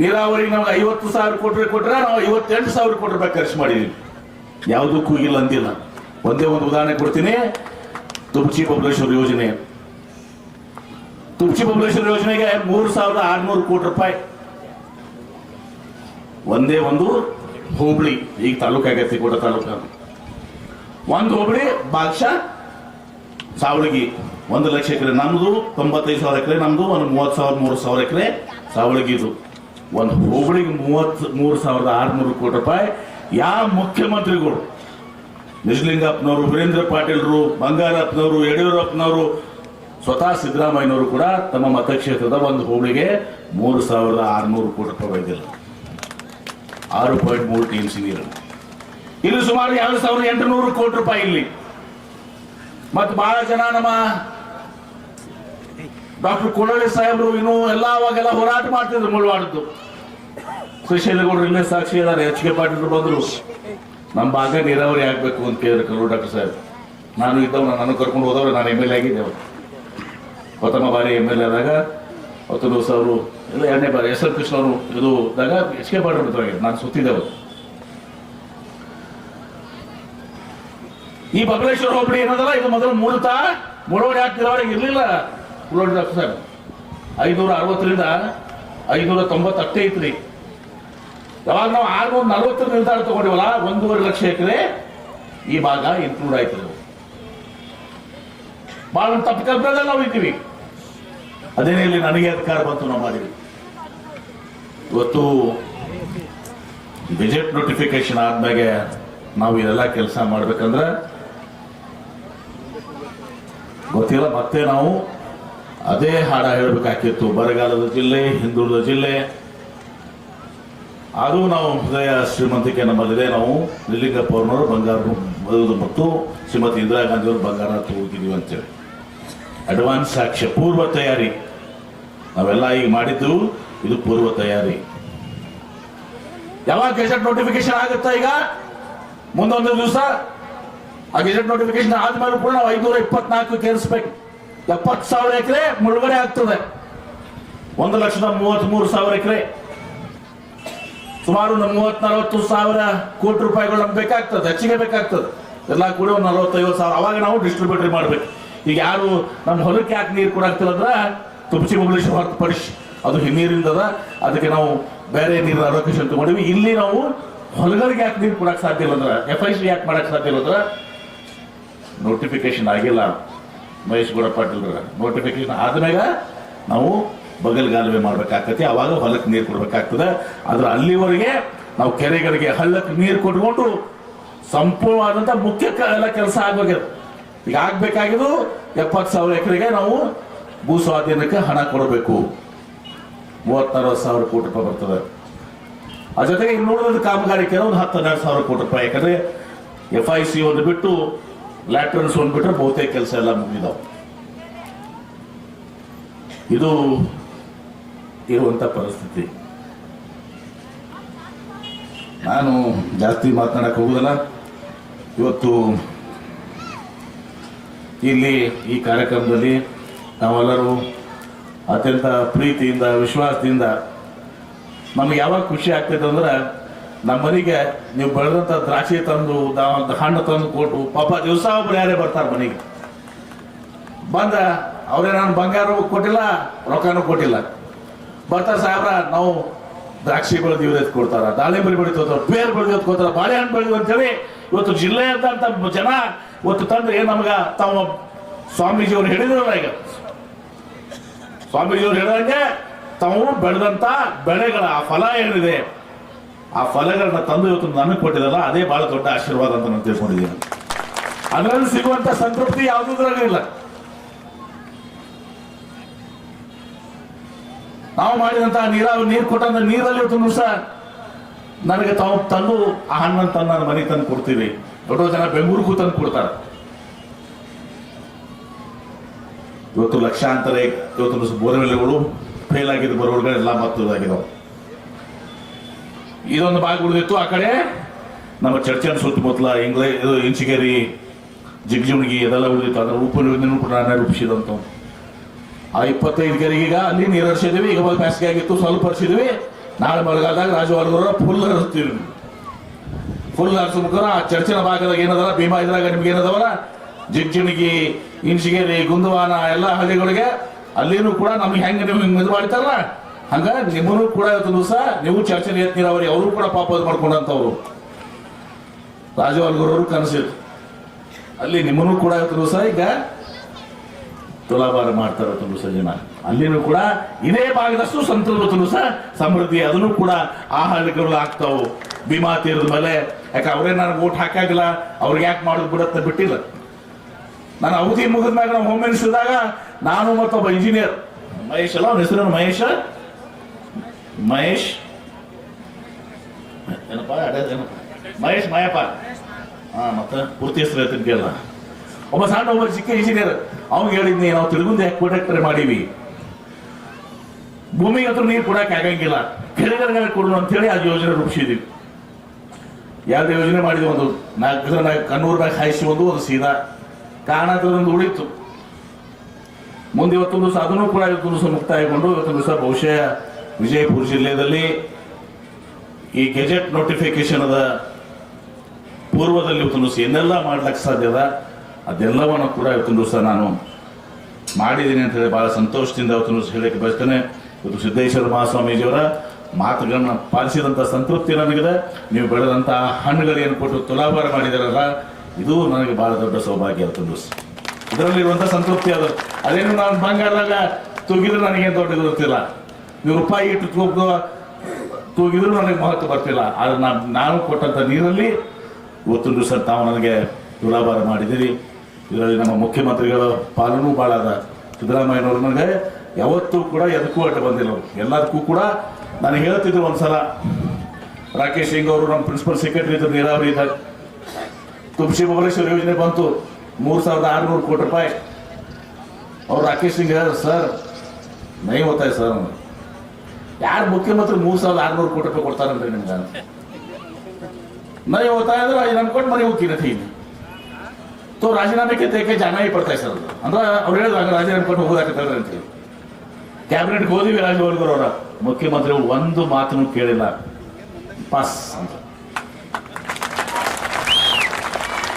ನೀರಾವರಿಗೆ ನಮ್ಗೆ ಐವತ್ತು ಸಾವಿರ ಕೊಟ್ರೆ ಕೊಟ್ರೆ, ನಾವು ಐವತ್ತೆಂಟು ಸಾವಿರ ಕೋಟಿ ರೂಪಾಯಿ ಖರ್ಚು ಮಾಡಿದೀವಿ. ಯಾವುದಕ್ಕೂ ಇಲ್ಲ ಅಂದಿಲ್ಲ. ಒಂದೇ ಒಂದು ಉದಾಹರಣೆ ಕೊಡ್ತೀನಿ. ತುಮಚಿ ಬಬಲೇಶ್ವರ ಯೋಜನೆ. ತುಮಚಿ ಬಬಲೇಶ್ವರ ಯೋಜನೆಗೆ ಮೂರು ಸಾವಿರದ ಆರ್ನೂರು ಕೋಟಿ ರೂಪಾಯಿ. ಒಂದೇ ಒಂದು ಹೋಬಳಿ, ಈಗ ತಾಲೂಕು ಆಗೈತಿ ಕೂಡ ತಾಲೂಕ ಒಂದು ಹೋಬಳಿ, ಬಾದ್ಶಾ, ಸಾವಳಗಿ, ಒಂದು ಲಕ್ಷ ಎಕರೆ. ನಮ್ದು ತೊಂಬತ್ತೈದು ಸಾವಿರ ಎಕರೆ, ನಮ್ದು ಒಂದು ಮೂವತ್ತು ಸಾವಿರ, ಮೂರು ಸಾವಿರ ಎಕರೆ ಸಾವಳಗಿದು. ಒಂದು ಹೋಬಳಿಗೆ ಮೂವತ್ತ್ ಮೂರು ಸಾವಿರದ ಆರುನೂರು ಕೋಟಿ ರೂಪಾಯಿ. ಯಾವ ಮುಖ್ಯಮಂತ್ರಿಗಳು ನಿಜಲಿಂಗಪ್ಪನವರು, ವೀರೇಂದ್ರ ಪಾಟೀಲ್ರು, ಬಂಗಾರಪ್ಪನವರು, ಯಡಿಯೂರಪ್ಪನವರು, ಸ್ವತಃ ಸಿದ್ದರಾಮಯ್ಯನವರು ಕೂಡ ತಮ್ಮ ಮತಕ್ಷೇತ್ರದ ಒಂದು ಹೋಬಳಿಗೆ ಮೂರು ಸಾವಿರದ ಆರುನೂರು ಕೋಟಿ ರೂಪಾಯಿ ಒಯ್ದಿಲ್ಲ. ಆರು ಪಾಯಿಂಟ್ ಮೂರು ಟಿ ಎಂ ಸಿ ನೀರು ಇಲ್ಲಿ ಸುಮಾರು ಎರಡು ಸಾವಿರದ ಎಂಟುನೂರು ಕೋಟಿ ರೂಪಾಯಿ ಇಲ್ಲಿ. ಮತ್ತು ಬಹಳ ಜನ ನಮ್ಮ ಡಾಕ್ಟರ್ ಕುಳಳ್ಳಿ ಸಾಹೇಬರು ಇನ್ನು ಎಲ್ಲ ಅವಾಗೆಲ್ಲ ಹೋರಾಟ ಮಾಡ್ತಿದ್ರು ಮುಳ್ವಾಡದ್ದು. ಶ್ರೀಶೈಲಗೌಡರು ಇಲ್ಲೇ ಸಾಕ್ಷಿ ಇದ್ದಾರೆ ಎಚ್ ಪಾಟೀಲ್ ಬಂದ್ರು. ನಮ್ಮ ಭಾಗ ನೀರಾವರಿ ಆಗಬೇಕು ಅಂತ ಕೇಳಿದ್ರು ಡಾಕ್ಟರ್ ಸಾಹೇಬ್. ನಾನು ಇದ್ದವ್ ನಾನು ಕರ್ಕೊಂಡು ಹೋದವ್ರು, ನಾನು ಎಂ ಎಲ್ ಎ ಆಗಿದ್ದೆ. ಪ್ರಥಮ ಬಾರಿ ಎಂ ಎಲ್ ಎ ಆದಾಗ ಅವತ್ತು ದಿವಸ ಅವರು, ಇಲ್ಲ, ಎರಡನೇ ಬಾರಿ, ಎಸ್ ಎಲ್ ಕೃಷ್ಣ ಅವರು ಇದು ಇದ್ದಾಗ ಎಚ್ ಕೆ ಬಾರ್ಡರ್ ನಾನು ಸುತ್ತಿದ್ದೆ ಅವತ್ತು ಈ ಬಬಲೇಶ್ವರ ಹೋಬಳಿ ಏನದಲ್ಲ? ಇದು ಮೊದಲು ಮೂಲತಃ ಮುಳವಡಿ ಹಾಕ್ತಿರೋರಿಗೆ ಇರಲಿಲ್ಲ ಮುಳವಡಿ ಡಾಕ್ಟರ್ ಸಾಹೇಬ್. ಐನೂರ ಅರವತ್ತರಿಂದ ಐನೂರ ತೊಂಬತ್ತಷ್ಟೇ ಐತ್ರಿ ಯಾವಾಗ ನಾವು ಆರ್ನೂರ ನಲ್ವತ್ತು ನಿರ್ಧಾರ ತಗೊಂಡಿವಲ್ಲ, ಒಂದೂವರೆ ಲಕ್ಷ ಎಕರೆ, ಈ ಭಾಗ ಇನ್ಕ್ಲೂಡ್ ಆಯ್ತು ಭಾಳ ತಪ್ಪು ಕಲ್ಪನೆ ನಾವು ಇದ್ದೀವಿ. ಅದೇನೇ ಇಲ್ಲಿ ನನಗೆ ಅಧಿಕಾರ ಬಂತು, ನಾವು ಮಾಡಿದ್ವಿ. ಇವತ್ತು ಬಜೆಟ್ ನೋಟಿಫಿಕೇಶನ್ ಆದ್ಮೇಲೆ ನಾವು ಇದೆಲ್ಲ ಕೆಲಸ ಮಾಡ್ಬೇಕಂದ್ರೆ ಗೊತ್ತಿಲ್ಲ, ಮತ್ತೆ ನಾವು ಅದೇ ಹಾಡ ಹೇಳಬೇಕಾಗಿತ್ತು ಬರಗಾಲದ ಜಿಲ್ಲೆ, ಹಿಂದುಳಿದ ಜಿಲ್ಲೆ ಅದು ನಾವು ಹೃದಯ ಶ್ರೀಮಂತಿಕೆ ನಮ್ಮಲ್ಲಿದೆ ನಾವು ನಿಲಿಂಗಪ್ಪ ಅವ್ರನ್ನವರು ಬಂಗಾರ ಮತ್ತು ಶ್ರೀಮತಿ ಇಂದಿರಾ ಗಾಂಧಿ ಅವರು ಬಂಗಾರ ತಗೋತಿದೀವಿ ಅಂತೇಳಿ. ಅಡ್ವಾನ್ಸ್ ಸಾಕ್ಷ್ಯ, ಪೂರ್ವ ತಯಾರಿ. ನಾವೆಲ್ಲ ಈಗ ಮಾಡಿದ್ದು ಇದು ಪೂರ್ವ ತಯಾರಿ. ಯಾವಾಗ ಗೆಜೆಟ್ ನೋಟಿಫಿಕೇಶನ್ ಆಗುತ್ತಾ ಈಗ? ಮುಂದೊಂದು ದಿವಸ? ಆ ಗೆಜೆಟ್ ನೋಟಿಫಿಕೇಶನ್ ಆದ್ಮೇಲೆ ಕೂಡ ನಾವು ಐನೂರ ಇಪ್ಪತ್ನಾಲ್ಕು ಕೇರಿಸ್ಬೇಕು ಎಪ್ಪತ್ತು ಸಾವಿರ ಎಕರೆ ಮುಳುಗಡೆ ಆಗ್ತದೆ. ಒಂದು ಲಕ್ಷದ ಮೂವತ್ತ್ ಮೂರು ಸಾವಿರ ಎಕರೆ. ಸುಮಾರು ಮೂವತ್ ನಲವತ್ತು ಸಾವಿರ ಕೋಟಿ ರೂಪಾಯಿಗಳು ನಮ್ಗೆ ಬೇಕಾಗ್ತದೆ, ಹೆಚ್ಚಿಗೆ ಬೇಕಾಗ್ತದೆ. ಎಲ್ಲ ಕೂಡ ಒಂದು ನಲವತ್ತೈವತ್ತು ಸಾವಿರ. ಅವಾಗ ನಾವು ಡಿಸ್ಟ್ರಿಬ್ಯೂಟರಿ ಮಾಡ್ಬೇಕು. ಈಗ ಯಾರು ನಮ್ಮ ಹೊಲಕ್ಕೆ ಯಾಕೆ ನೀರು ಕೊಡಾಕ್ತಿಲ್ಲ ಅಂದ್ರೆ ತುಮಚಿ ಬಬಲೇಶ್ವರ ಹೊರತುಪಡಿಸಿ ಅದು ಹಿನ್ನೀರಿಂದ ಅದ. ಅದಕ್ಕೆ ನಾವು ಬೇರೆ ನೀರಿನ ಅಲೋಕೇಶನ್ ತಗೊಂಡಿವಿ. ಇಲ್ಲಿ ನಾವು ಹೊಲಗಳಿಗೆ ಯಾಕೆ ನೀರು ಕೊಡಕ್ಕೆ ಸಾಧ್ಯ ಇಲ್ಲ ಅಂದ್ರೆ ಎಫ್ ಐ ಸಿ ಯಾಕೆ ಮಾಡಕ್ಕೆ ಸಾಧ್ಯ ಇಲ್ಲ ಅಂದ್ರೆ ನೋಟಿಫಿಕೇಶನ್ ಆಗಿಲ್ಲ. ಮಹೇಶ್ ಗೌಡ ಪಾಟೀಲ್ ನೋಟಿಫಿಕೇಶನ್ ಆದ್ಮೇಲೆ ನಾವು ಬಗಲ್ಗಾಲುವೆ ಮಾಡ್ಬೇಕಾಗ್ತತಿ, ಅವಾಗ ಹೊಲಕ್ಕೆ ನೀರು ಕೊಡ್ಬೇಕಾಗ್ತದೆ. ಆದ್ರೆ ಅಲ್ಲಿವರೆಗೆ ನಾವು ಕೆರೆಗಳಿಗೆ ಹಳ್ಳಕ್ಕೆ ನೀರು ಕೊಟ್ಕೊಂಡು ಸಂಪೂರ್ಣವಾದಂಥ ಮುಖ್ಯ ಎಲ್ಲ ಕೆಲಸ ಆಗೋಗ್ಯದ ಈಗ ಆಗ್ಬೇಕಾಗಿದ್ದು ಎಪ್ಪತ್ತು ಸಾವಿರ ಎಕರೆಗೆ ನಾವು ಭೂ ಸ್ವಾಧೀನಕ್ಕೆ ಹಣ ಕೊಡಬೇಕು. ಮೂವತ್ತರವತ್ತು ಸಾವಿರ ಕೋಟಿ ರೂಪಾಯಿ ಬರ್ತದೆ. ಆ ಜೊತೆಗೆ ಇಲ್ಲಿ ಕಾಮಗಾರಿಕೆ ಒಂದು ಹತ್ತು ಹನ್ನೆರಡು ಸಾವಿರ ಕೋಟಿ ರೂಪಾಯಿ, ಯಾಕಂದ್ರೆ ಎಫ್ ಐ ಸಿ ಒಂದು ಬಿಟ್ಟು ಲ್ಯಾಟ್ರನ್ಸ್ ಒಂದು ಬಿಟ್ಟರೆ ಬಹುತೇಕ ಕೆಲಸ ಎಲ್ಲ ಮುಗಿದಾವೆ. ಇದು ಇರುವಂತ ಪರಿಸ್ಥಿತಿ. ನಾನು ಜಾಸ್ತಿ ಮಾತನಾಡಕ್ಕೆ ಹೋಗುದಿಲ್ಲ. ಇವತ್ತು ಇಲ್ಲಿ ಈ ಕಾರ್ಯಕ್ರಮದಲ್ಲಿ ನಾವೆಲ್ಲರೂ ಅತ್ಯಂತ ಪ್ರೀತಿಯಿಂದ, ವಿಶ್ವಾಸದಿಂದ ನಮ್ಗೆ ಯಾವಾಗ ಖುಷಿ ಆಗ್ತೈತೆ ಅಂದ್ರೆ ನಮ್ಮ ಮನೆಗೆ ನೀವು ಬೆಳೆದಂಥ ದ್ರಾಕ್ಷಿ ತಂದು ಹಣ್ಣು ತಂದು ಕೊಟ್ಟು, ಪಾಪ ದಿವಸ ಒಬ್ರು ಯಾರೇ ಬರ್ತಾರೆ ಮನೆಗೆ. ಬಂದ, ಅವ್ರೇ ನಾನು ಬಂಗಾರ ಕೊಟ್ಟಿಲ್ಲ, ರೊಕ್ಕನೂ ಕೊಟ್ಟಿಲ್ಲ. ಬರ್ತಾರೆ ಸಾಹೇಬ್ರ, ನಾವು ದ್ರಾಕ್ಷಿ ಬೆಳೆದಿವಿ ಅಂತ ಕೊಡ್ತಾರ ದಾಳಿಂಬರಿ ಬೆಳಿತೋತಾರ ಪೇರ್ ಬೆಳೆದು ಕೊಡ್ತಾರ ಬಾಳೆಹಣ್ಣು ಬೆಳೆದು ಅಂತೇಳಿ ಇವತ್ತು ಜಿಲ್ಲೆಯಂತ ಜನ ಇವತ್ತು ತಂದ್ರೆ ಏನ್ ನಮ್ಗ, ತಾವು ಸ್ವಾಮೀಜಿಯವ್ರು ಹೇಳಿದ್ರಲ್ಲ ಈಗ. ಸ್ವಾಮೀಜಿಯವ್ರು ಹೇಳಿದಂಗೆ ತಾವು ಬೆಳೆದಂತ ಬೆಳೆಗಳ, ಆ ಫಲ ಏನಿದೆ, ಆ ಫಲಗಳನ್ನ ತಂದು ಇವತ್ತು ನನಗೆ ಕೊಟ್ಟಿದಲ್ಲ ಅದೇ ಬಹಳ ದೊಡ್ಡ ಆಶೀರ್ವಾದ ಅಂತ ನಾನು ತಿಳ್ಕೊಂಡಿದ್ದೀನಿ. ಅದರಲ್ಲಿ ಸಿಗುವಂತ ಸಂತೃಪ್ತಿ ಯಾವುದೂ ಇಲ್ಲ. ನಾವು ಮಾಡಿದಂತ ನೀರಾವರಿ, ನೀರು ಕೊಟ್ಟಂತ ನೀರಲ್ಲಿ ಇವತ್ತು ದಿವಸ ನನಗೆ ತಾವು ತಂದು ಆ ಹಣ್ಣನ್ನು ತಂದು ನಾನು ಮನೆಗೆ ತಂದು ಕೊಡ್ತೀವಿ. ದೊಡ್ಡ ಜನ ಬೆಂಗಳೂರಿಗೂ ತಂದು ಕೊಡ್ತಾರೆ. ಇವತ್ತು ಲಕ್ಷಾಂತರ ಇವತ್ತು ಬೋರ್ವೆಲ್ಗಳು ಫೇಲ್ ಆಗಿದ್ದು ಬೋರ್ವೆಲ್ಗಳು ಎಲ್ಲ ಮತ್ತು ಇದಾಗಿದಾವೆ. ಇದೊಂದು ಭಾಗ ಉಳಿದಿತ್ತು ಆ ಕಡೆ ನಮ್ಮ ಚರ್ಚನ್ ಸುತ್ತಮುತ್ತಲ ಇಂಗ್ಲೇ, ಇದು ಇಂಚಿಗೇರಿ ಜಿಗ್ಜುಣ್ಗಿ ಇದೆಲ್ಲ ಉಳಿದಿತ್ತು. ಅದರ ಉಪ್ಪು ರೂಪಿಸಿದಂಥವು. ಆ ಇಪ್ಪತ್ತೈದು ಕೆರೆಗೆ ಈಗ ಅಲ್ಲಿ ನೀರು ಹರಿಸಿದ್ವಿ, ಈಗ ಮೊದಲು ಬೇಸಿಗೆ ಆಗಿತ್ತು, ಸ್ವಲ್ಪ ಹರಿಸಿದ್ವಿ. ನಾಳೆ ಮಳೆಗಾಲದಾಗ ರಾಜವಾರ್ಗರ ಫುಲ್ ಹರಿಸ್ತೀವಿ ಫುಲ್ ಹರಿಸ ಮುಖಾಂತರ ಆ ಚರ್ಚಿನ ಭಾಗದಾಗ ಏನದಲ್ಲ ಭೀಮಾ ಇದ್ರಾಗ ನಿಮ್ಗೆ ಏನದವಲ್ಲ ಜಿಗ್ಜಿಣಗಿ ಇನ್ಶಿಗೇರಿ ಗುಂದವಾನ, ಎಲ್ಲ ಹಳ್ಳಿಗಳಿಗೆ ಅಲ್ಲಿನೂ ಕೂಡ ನಮ್ಗೆ ಹೆಂಗೆ ನೀವು ಹಿಂಗೆ ಇದು ಮಾಡ್ತಾರಲ್ಲ ಹಂಗ ನಿಮ್ಮನ್ನು ಕೂಡ ಇವತ್ತು ದಿವಸ ನೀವು ಚರ್ಚೆ ನೀರು ನೀರಾವರಿ ಅವರು ಕೂಡ ಪಾಪ ಇದು ಮಾಡ್ಕೊಂಡಂತವ್ರು. ರಾಜವರ್ಗರವರು ಕನಸಿತ್ತು ಅಲ್ಲಿ ನಿಮ್ಮನ್ನು ಕೂಡ ಇವತ್ತು ದಿವಸ ಈಗ ತುಲಾಭಾರ ಮಾಡ್ತಾರೆ ದಿವಸ ಜನ. ಅಲ್ಲಿನೂ ಕೂಡ ಇದೇ ಭಾಗದಷ್ಟು ಸಂತರು ದಿವಸ ಸಮೃದ್ಧಿ ಅದನ್ನು ಕೂಡ ಆ ಆಗ್ತಾವು. ಭೀಮಾ ತೀರದ ಮೇಲೆ. ಯಾಕೆ ಅವರೇ ನನಗೆ ಓಟ್ ಹಾಕಾಗಿಲ್ಲ ಅವ್ರಿಗೆ ಯಾಕೆ ಮಾಡೋದು ಬಿಡತ್ತೆ ಬಿಟ್ಟಿಲ್ಲ. ನಾನು ಅವಧಿ ಮುಗಿದ ಮ್ಯಾಗ ನಾವು ಹೋಮ್ ಮಿನಿಸ್ಟರ್ದಾಗ ನಾನು ಮತ್ತೊಬ್ಬ ಇಂಜಿನಿಯರ್ ಮಹೇಶ್ ಅಲ್ಲ, ಅವನ ಹೆಸರು ಮಹೇಶ? ಮಹೇಶ್? ಏನಪ್ಪ ಅಡೇ ಏನಪ್ಪ? ಮಹೇಶ್ ಮಾಯಪ್ಪ. ಹಾಂ, ಮತ್ತೆ ಪೂರ್ತಿ ಹೆಸರು ಹೇಳ್ತೀನಿ ಒಬ್ಬ ಸಣ್ಣ ಒಬ್ಬ ಚಿಕ್ಕ ಇಂಜಿನಿಯರ್ ಅವ್ನಿಗೆ ಹೇಳಿದ್ನಿ, ನಾವು ತಿರುಗುಂದ ಯಾಕೆ ಪ್ರೊಟೆಕ್ಟರ್ ಮಾಡೀವಿ. ಭೂಮಿ ಹತ್ರ ನೀರು ಕೊಡಕ್ಕೆ ಆಗಂಗಿಲ್ಲ. ಕೆಳಗಡೆ ಕೊಡೋಣ ಅಂತೇಳಿ ಆ ಯೋಜನೆ ರೂಪಿಸಿದ್ವಿ. ಯಾವ್ದು ಯೋಜನೆ ಮಾಡಿದ್ವಿ ಒಂದು ನಾಲ್ಕು ಜನ ಕಣ್ಣೂರ್ನಾಗ ಹಾಯಿಸಿ ಒಂದು ಒಂದು ಸೀದಾ ಕಾರಣದಿಂದ ಉಳಿತು. ಮುಂದೆ ಇವತ್ತೊಂದು ಸಾಧನ ಕೂಡ ಇವತ್ತು ದಿವಸ ಮುಕ್ತಾಯಗೊಂಡು ಇವತ್ತೊಂದು ದಿವಸ ಬಹುಶಃ ವಿಜಯಪುರ ಜಿಲ್ಲೆಯಲ್ಲಿ ಈ ಗೆಜೆಟ್ ನೋಟಿಫಿಕೇಶನ್ ಅದ. ಪೂರ್ವದಲ್ಲಿ ಇವತ್ತೊಂದು ದಿವಸ ಏನೆಲ್ಲ ಮಾಡ್ಲಿಕ್ಕೆ ಸಾಧ್ಯ ಅದ. ಅದೆಲ್ಲವನ್ನು ಕೂಡ ಇವತ್ತೊಂದು ದಿವಸ ನಾನು ಮಾಡಿದ್ದೀನಿ ಅಂತ ಹೇಳಿ ಬಹಳ ಸಂತೋಷದಿಂದ ಇವತ್ತೊಂದು ದಿವಸ ಹೇಳಕ್ಕೆ ಬಯಸ್ತೇನೆ. ಇವತ್ತು ಸಿದ್ದೇಶ್ವರ ಮಹಾಸ್ವಾಮೀಜಿಯವರ ಮಾತುಗಳನ್ನ ಪಾಲಿಸಿದಂಥ ಸಂತೃಪ್ತಿ ನನಗಿದೆ. ನೀವು ಬೆಳೆದಂಥ ಹಣ್ಣುಗಳೇನು ಕೊಟ್ಟು ತುಲಾಭಾರ ಮಾಡಿದಾರಲ್ಲ, ಇದು ನನಗೆ ಬಹಳ ದೊಡ್ಡ ಸೌಭಾಗ್ಯ ಇವತ್ತೊಂದು ದಿವಸ. ಇದರಲ್ಲಿರುವಂಥ ಸಂತೃಪ್ತಿ ಅದು. ಅದೇನು ನಾನು ಬಂಗಾರದಾಗ ತೂಗಿದ್ರೆ ನನಗೇನು ದೊಡ್ಡ ಗೊತ್ತಿಲ್ಲ. ನೀವು ರೂಪಾಯಿ ಇಟ್ಟು ತೂಗ್ದು, ತೂಗಿದ್ರು ನನಗೆ ಮಹತ್ವ ಬರ್ತಿಲ್ಲ. ಆದ್ರೆ ನಾನು ನಾನು ಕೊಟ್ಟಂಥ ನೀರಲ್ಲಿ ಇವತ್ತೊಂದು ದಿವಸ ತಾವು ನನಗೆ ತುಲಾಭಾರ ಮಾಡಿದ್ದೀರಿ. ಇದರಲ್ಲಿ ನಮ್ಮ ಮುಖ್ಯಮಂತ್ರಿಗಳ ಪಾಲನೂ ಭಾಳ ಅದ. ಸಿದ್ದರಾಮಯ್ಯನವ್ರ ನನಗೆ ಯಾವತ್ತೂ ಕೂಡ ಎದಕ್ಕೂ ಅಡ್ಡ ಬಂದಿಲ್ಲ ಅವರು. ಎಲ್ಲದಕ್ಕೂ ಕೂಡ ನಾನು ಹೇಳ್ತಿದ್ರು ಒಂದ್ಸಲ. ರಾಕೇಶ್ ಸಿಂಗ್ ಅವರು ನಮ್ಮ ಪ್ರಿನ್ಸಿಪಲ್ ಸೆಕ್ರೆಟರಿ ಇದ್ದರು ನೀರಾವರಿ ಇದ್ದಾಗ ತುಮಸಿ ಭುವನೇಶ್ವರ ಯೋಜನೆ ಬಂತು. ಮೂರು ಸಾವಿರದ ಆರುನೂರು ಕೋಟಿ ರೂಪಾಯಿ. ಅವ್ರು ರಾಕೇಶ್ ಸಿಂಗ್ ಹೇಳಿದ್ರು, ಸರ್, ನೈ ಓದ್ತಾಯಿ ಸರ್ ಅವನು. ಯಾರು ಮುಖ್ಯಮಂತ್ರಿ ಮೂರು ಸಾವಿರದ ಆರುನೂರು ಕೋಟಿ ರೂಪಾಯಿ ಕೊಡ್ತಾರಂತ ನಿಮ್ಗೆ? ನೈ ಓದ್ತಾ ಇದ್ರೆ ಕೊಟ್ಟು ಮನೆ ಹೋಗ್ತೀನಿ ಸೊ ರಾಜೀನಾಮೆ ತೆಗೆ ಜಾಮೀನು ಪಡ್ತಾ ಸರ್ ಅಂದ್ರೆ ಅವ್ರು ಹೇಳಿದಾಗ ರಾಜೀನಾಮೆ ಕೊಟ್ಟು ಹೋಗೋದಾಗ್ತದೆ ಅಂತ ಹೇಳಿ ಕ್ಯಾಬಿನೆಟ್ಗೆ ಹೋದಿವಿ ರಾಜವರ್ಗರು ಅವರ. ಮುಖ್ಯಮಂತ್ರಿಗಳು ಒಂದು ಮಾತನ್ನು ಕೇಳಿಲ್ಲ. ಪಾಸ್ ಅಂತ.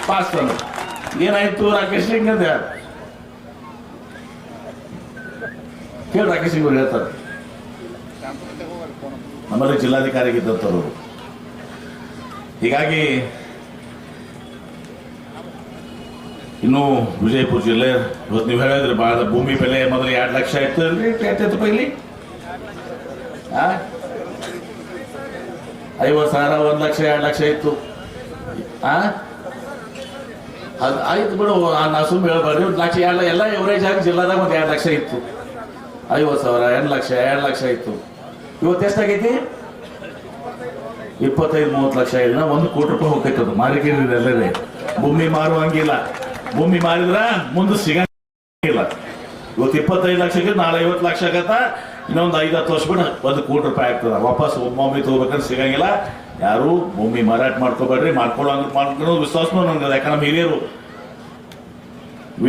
ಪಾಸ್ ತಂದು ಏನಾಯ್ತು ರಾಕೇಶ್ ಸಿಂಗ್ ಅಂತ ಯಾರು ಕೇಳಿ ರಾಕೇಶ್ ಸಿಂಗ್ ಅವ್ರು ಹೇಳ್ತಾರೆ. ನಮ್ಮಲ್ಲಿ ಜಿಲ್ಲಾಧಿಕಾರಿಗಿದ್ದಂಥವ್ರು ಹೀಗಾಗಿ ಇನ್ನು ವಿಜಯಪುರ ಜಿಲ್ಲೆ, ಇವತ್ತು ನೀವು ಹೇಳಿದ್ರೆ ಬಹಳ ಭೂಮಿ ಬೆಲೆ ಮೊದಲು ಎರಡು ಲಕ್ಷ ಇತ್ತು ಅಲ್ರಿ ಎಷ್ಟೈತಪ್ಪ ಇಲ್ಲಿ? ಐವತ್ತು ಸಾವಿರ, ಒಂದು ಲಕ್ಷ, ಎರಡು ಲಕ್ಷ ಇತ್ತು. ಆ? ಅದು ಆಯ್ತು ಬಿಡು ನಾ ಸುಮ್ಮನೆ ಹೇಳ್ಬಾರ್ದು. ಒಂದು ಲಕ್ಷ ಎರಡು ಎಲ್ಲ ಎವರೇಜ್ ಆಗಿ ಜಿಲ್ಲಾದಾಗ ಒಂದು ಎರಡು ಲಕ್ಷ ಇತ್ತು. ಐವತ್ತು ಸಾವಿರ ಎರಡು ಲಕ್ಷ ಎರಡು ಲಕ್ಷ ಇತ್ತು. ಇವತ್ತು ಎಷ್ಟಾಗೈತಿ? ಇಪ್ಪತ್ತೈದು, ಮೂವತ್ತು ಲಕ್ಷ ಇಲ್ಲ, ಒಂದು ಕೋಟಿ ರೂಪಾಯಿ ಹೋಗ್ತೈತೆ ಅದು. ಮಾರಿಕೆ ಎಲ್ಲರೇ ಭೂಮಿ ಮಾರುವಂಗಿಲ್ಲ. ಭೂಮಿ ಮಾರಿದ್ರ ಮುಂದೆ ಸಿಗಂಗಿಲ್ಲ. ಇವತ್ತು ಇಪ್ಪತ್ತೈದು ಲಕ್ಷಕ್ಕೆ ನಾಳೆ ಐವತ್ತು ಲಕ್ಷ ಆಗತ್ತ? ಇನ್ನೊಂದು ಐದು ಹತ್ತು ವರ್ಷ ಬಿಡ, ಒಂದು ಕೋಟಿ ರೂಪಾಯಿ ಆಗ್ತದ. ವಾಪಸ್ ಒಮ್ಮೊಮ್ಮೆ ತಗೋಬೇಕಂದ್ರೆ ಸಿಗಂಗಿಲ್ಲ. ಯಾರು ಭೂಮಿ ಮಾರಾಟ ಮಾಡ್ಕೋಬೇಡ್ರಿ, ಮಾಡ್ಕೊಳ್ಳೋ ಮಾಡ್ಕೊಂಡು ವಿಶ್ವಾಸ ನನಗೆ ಯಾಕಂದ್ರೆ ನಮ್ಮ ಹಿರಿಯರು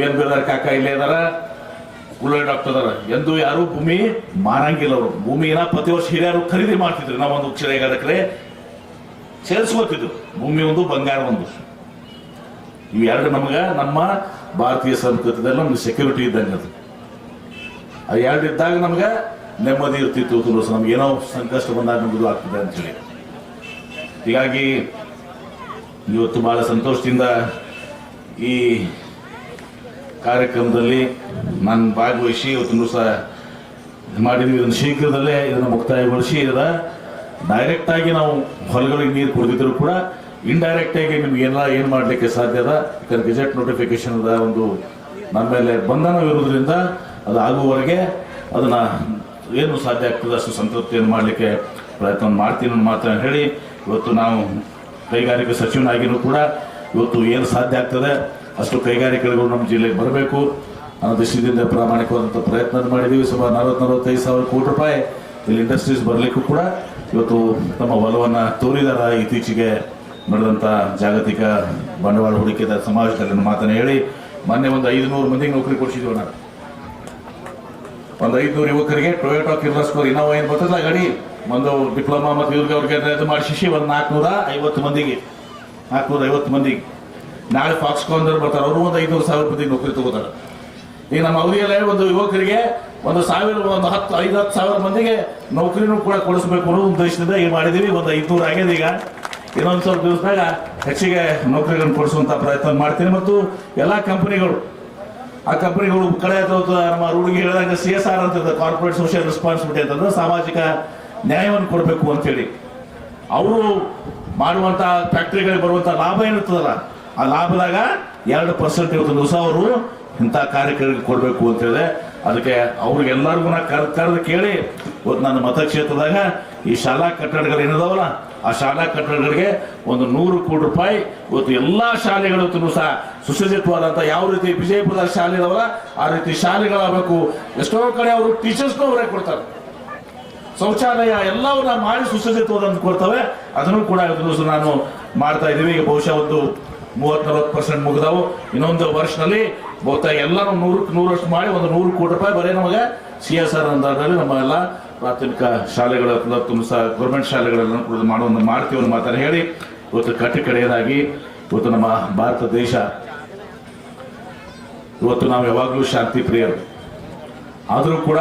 ಎನ್ ಬಿರ್ದಾರ್ ಕಾಕ ಇಲ್ಲೇ ಇದಾರ ಕುಳ್ಳೆ ಡಾಕ್ಟರ್ ಅದಾರ ಎಂದು ಯಾರು ಭೂಮಿ ಮಾರಂಗಿಲ್ಲ ಅವರು. ಭೂಮಿನ ಪ್ರತಿ ವರ್ಷ ಹಿರಿಯರು ಖರೀದಿ ಮಾಡ್ತಿದ್ರು. ನಾವೊಂದು ಕ್ಷಣ ಎಕರೆ ಸೇರಿಸ್ಕೋತಿದ್ರು. ಭೂಮಿ ಒಂದು ಬಂಗಾರ ಒಂದು. ಇವು ಎರಡು ನಮಗ, ನಮ್ಮ ಭಾರತೀಯ ಸಂಸ್ಕೃತಿದಲ್ಲಿ ನಮ್ಗೆ ಸೆಕ್ಯೂರಿಟಿ ಇದ್ದಂಗೆ ಅದು. ಅದು ಎರಡು ಇದ್ದಾಗ ನಮ್ಗೆ ನೆಮ್ಮದಿ ಇರ್ತಿತ್ತು ನಮ್ಗೆ ಏನೋ ಸಂಕಷ್ಟ ಬಂದಾಗ ನಮ್ಗೆ ಆಗ್ತದೆ ಅಂತೇಳಿ ಹೀಗಾಗಿ ಇವತ್ತು ಬಹಳ ಸಂತೋಷದಿಂದ ಈ ಕಾರ್ಯಕ್ರಮದಲ್ಲಿ ನಾನು ಭಾಗವಹಿಸಿ ಇವತ್ತು ದಿವಸ ಮಾಡಿದ್ವಿ. ಇದನ್ನು ಶೀಘ್ರದಲ್ಲೇ ಇದನ್ನು ಮುಕ್ತಾಯಗೊಳಿಸಿ ಇದರ ಡೈರೆಕ್ಟ್ ಆಗಿ ನಾವು ಹೊಲಗಳಿಗೆ ನೀರು ಕುಡಿದಿದ್ರು ಕೂಡ ಇಂಡೈರೆಕ್ಟ್ ಆಗಿ ನಿಮ್ಗೆ ಎಲ್ಲ ಏನು ಮಾಡಲಿಕ್ಕೆ ಸಾಧ್ಯ ಅದ? ಯಾಕಂದ್ರೆ ಗೆಜೆಟ್ ನೋಟಿಫಿಕೇಶನ್ ಒಂದು ನಮ್ಮ ಮೇಲೆ ಬಂಧನವಿರುವುದರಿಂದ ಅದು ಆಗುವವರೆಗೆ ಅದನ್ನ ಏನು ಸಾಧ್ಯ ಆಗ್ತದೆ ಅಷ್ಟು ಸಂತೃಪ್ತಿಯನ್ನು ಮಾಡಲಿಕ್ಕೆ ಪ್ರಯತ್ನ ಮಾಡ್ತೀನಿ ಮಾತ್ರ ಹೇಳಿ, ಇವತ್ತು ನಾವು ಕೈಗಾರಿಕೆ ಸಚಿವನಾಗಿನೂ ಕೂಡ ಇವತ್ತು ಏನು ಸಾಧ್ಯ ಆಗ್ತದೆ ಅಷ್ಟು ಕೈಗಾರಿಕೆಗಳು ನಮ್ಮ ಜಿಲ್ಲೆಗೆ ಬರಬೇಕು. ಅನ್ನೋ ದೃಷ್ಟಿಯಿಂದ ಪ್ರಾಮಾಣಿಕವಾದಂಥ ಪ್ರಯತ್ನ ಮಾಡಿದ್ದೀವಿ ಸುಮಾರು ನಲವತ್ತು ನಲವತ್ತೈದು ಸಾವಿರ ಕೋಟಿ ರೂಪಾಯಿ ಇಲ್ಲಿ ಇಂಡಸ್ಟ್ರೀಸ್ ಬರಲಿಕ್ಕೂ ಕೂಡ ಇವತ್ತು ತಮ್ಮ ಒಲವನ್ನು ತೋರಿದಾರ ಇತ್ತೀಚೆಗೆ ನಡೆದಂಥ ಜಾಗತಿಕ ಬಂಡವಾಳ ಹೂಡಿಕೆದ ಸಮಾವೇಶದಲ್ಲಿ ಮಾತನ್ನು ಹೇಳಿ, ಮೊನ್ನೆ ಒಂದು ಐದುನೂರು ಮಂದಿಗೆ ನೌಕರಿ ಕೊಡಿಸಿದ್ವಿ ನಾನು ಒಂದು ಐದುನೂರು ಯುವಕರಿಗೆ ಟೊಯೋಟೋ ಕಿರ್ಲಸ್ಕೋರ್ ಇನ್ನೋವಾ ಏನು ಬರ್ತದಲ್ಲ ಗಾಡಿ? ಒಂದು ಡಿಪ್ಲೊಮಾ ಮತ್ತು ಇವ್ರಿಗೆ ಅವ್ರಿಗೆ ಇದು ಮಾಡಿಸಿ ಒಂದು ನಾಲ್ಕುನೂರ ಐವತ್ತು ಮಂದಿಗೆ. ನಾಲ್ಕುನೂರ ಐವತ್ತು ಮಂದಿಗೆ. ನಾಳೆ ಫಾಕ್ಸ್ಕಾನ್ ಬರ್ತಾರೆ, ಅವರು ಒಂದು ಐದುನೂರು ಸಾವಿರ ಮಂದಿಗೆ ನೌಕರಿ ತಗೋತಾರೆ. ಈಗ ನಮ್ಮ ಅವಧಿಯಲ್ಲೇ ಒಂದು ಯುವಕರಿಗೆ ಒಂದು ಸಾವಿರ, ಒಂದು ಹತ್ತು, ಐದು, ಹತ್ತು ಸಾವಿರ ಮಂದಿಗೆ ನೌಕರಿನೂ ಕೂಡ ಕೊಡಿಸ್ಬೇಕು ಅನ್ನೋ ಉದ್ದೇಶದಿಂದ ಈಗ ಮಾಡಿದ್ದೀವಿ ಒಂದು ಐದುನೂರು ಆಗ್ಯದ ಈಗ. ಇನ್ನೊಂದು ಸ್ವಲ್ಪ ದಿವಸದಾಗ ಹೆಚ್ಚಿಗೆ ನೌಕರಿಗಳನ್ನು ಕೊಡಿಸುವಂತ ಪ್ರಯತ್ನ ಮಾಡ್ತೀನಿ ಮತ್ತು ಎಲ್ಲ ಕಂಪನಿಗಳು, ಆ ಕಂಪನಿಗಳು ಕಳೆ ನಮ್ಮ ರೂಢಿಗೆ ಹೇಳಿದಾಗ ಸಿ ಎಸ್ ಆರ್ ಅಂತ ಕಾರ್ಪೊರೇಟ್ ಸೋಷಿಯಲ್ ರೆಸ್ಪಾನ್ಸಿಬಿಲಿಟಿ ಅಂತಂದ್ರೆ ಸಾಮಾಜಿಕ ನ್ಯಾಯವನ್ನು ಕೊಡಬೇಕು ಅಂತೇಳಿ. ಅವರು ಮಾಡುವಂತ ಫ್ಯಾಕ್ಟ್ರಿಗಳಿಗೆ ಬರುವಂತ ಲಾಭ ಏನಿರ್ತದಲ್ಲ, ಆ ಲಾಭದಾಗ ಎರಡು ಪರ್ಸೆಂಟ್ ಇವತ್ತು ದಿವಸ ಅವರು ಇಂಥ ಕಾರ್ಯಕ್ರಮಕ್ಕೆ ಕೊಡಬೇಕು ಅಂತ ಹೇಳಿದೆ ಅದಕ್ಕೆ ಅವ್ರಿಗೆಲ್ಲರಿಗೂ ನಾ ಕರ್ ಕರೆದು ಕೇಳಿ, ಇವತ್ತು ನನ್ನ ಮತಕ್ಷೇತ್ರದಾಗ ಈ ಶಾಲಾ ಕಟ್ಟಡಗಳು ಏನಿದಾವಲ್ಲ ಆ ಶಾಲಾ ಕಟ್ಟಡಗಳಿಗೆ ಒಂದು ನೂರು ಕೋಟಿ ರೂಪಾಯಿ, ಇವತ್ತು ಎಲ್ಲಾ ಶಾಲೆಗಳು ಸಹ ಸುಸಜ್ಜಿತವಾದಂತ ಯಾವ ರೀತಿ ವಿಜಯಪುರದ ಶಾಲೆ ಇದಾವಲ್ಲ, ಆ ರೀತಿ ಶಾಲೆಗಳಾಗಬೇಕು. ಎಷ್ಟೋ ಕಡೆ ಅವರು ಟೀಚರ್ಸ್ನೂ ಅವರೇ ಕೊಡ್ತಾರೆ. ಶೌಚಾಲಯ ಎಲ್ಲವನ್ನ ಮಾಡಿ ಸುಸಜ್ಜಿತವಾದಂತ ಕೊಡ್ತವೆ. ಅದನ್ನು ಕೂಡ ಇವತ್ತು ನಾನು ಮಾಡ್ತಾ ಇದ್ದೀವಿ. ಈಗ ಬಹುಶಃ ಒಂದು ಮೂವತ್ ನಲವತ್ತು ಪರ್ಸೆಂಟ್ ಮುಗಿದವು. ಇನ್ನೊಂದು ವರ್ಷದಲ್ಲಿ ಬಹುತೇಕ ಎಲ್ಲರೂ ನೂರಕ್ಕೆ ನೂರಷ್ಟು ಮಾಡಿ ಒಂದು ನೂರು ಕೋಟಿ ರೂಪಾಯಿ ಬರೀ ನಮಗೆ ಸಿ ಎಸ್ ಆರ್ ಅಂತ ನಮ್ಮ ಎಲ್ಲ ಪ್ರಾಥಮಿಕ ಶಾಲೆಗಳ ಸಹ ಗೌರ್ಮೆಂಟ್ ಶಾಲೆಗಳನ್ನು ಕೂಡ ಮಾಡುವ ಮಾಡ್ತೀವಿ ಅನ್ನೋ ಮಾತನ್ನು ಹೇಳಿ ಇವತ್ತು ಕಟ್ಟು ಕಡೆಯದಾಗಿ ಇವತ್ತು ನಮ್ಮ ಭಾರತ ದೇಶ ಇವತ್ತು ನಾವು ಯಾವಾಗಲೂ ಶಾಂತಿ ಪ್ರಿಯರು. ಆದರೂ ಕೂಡ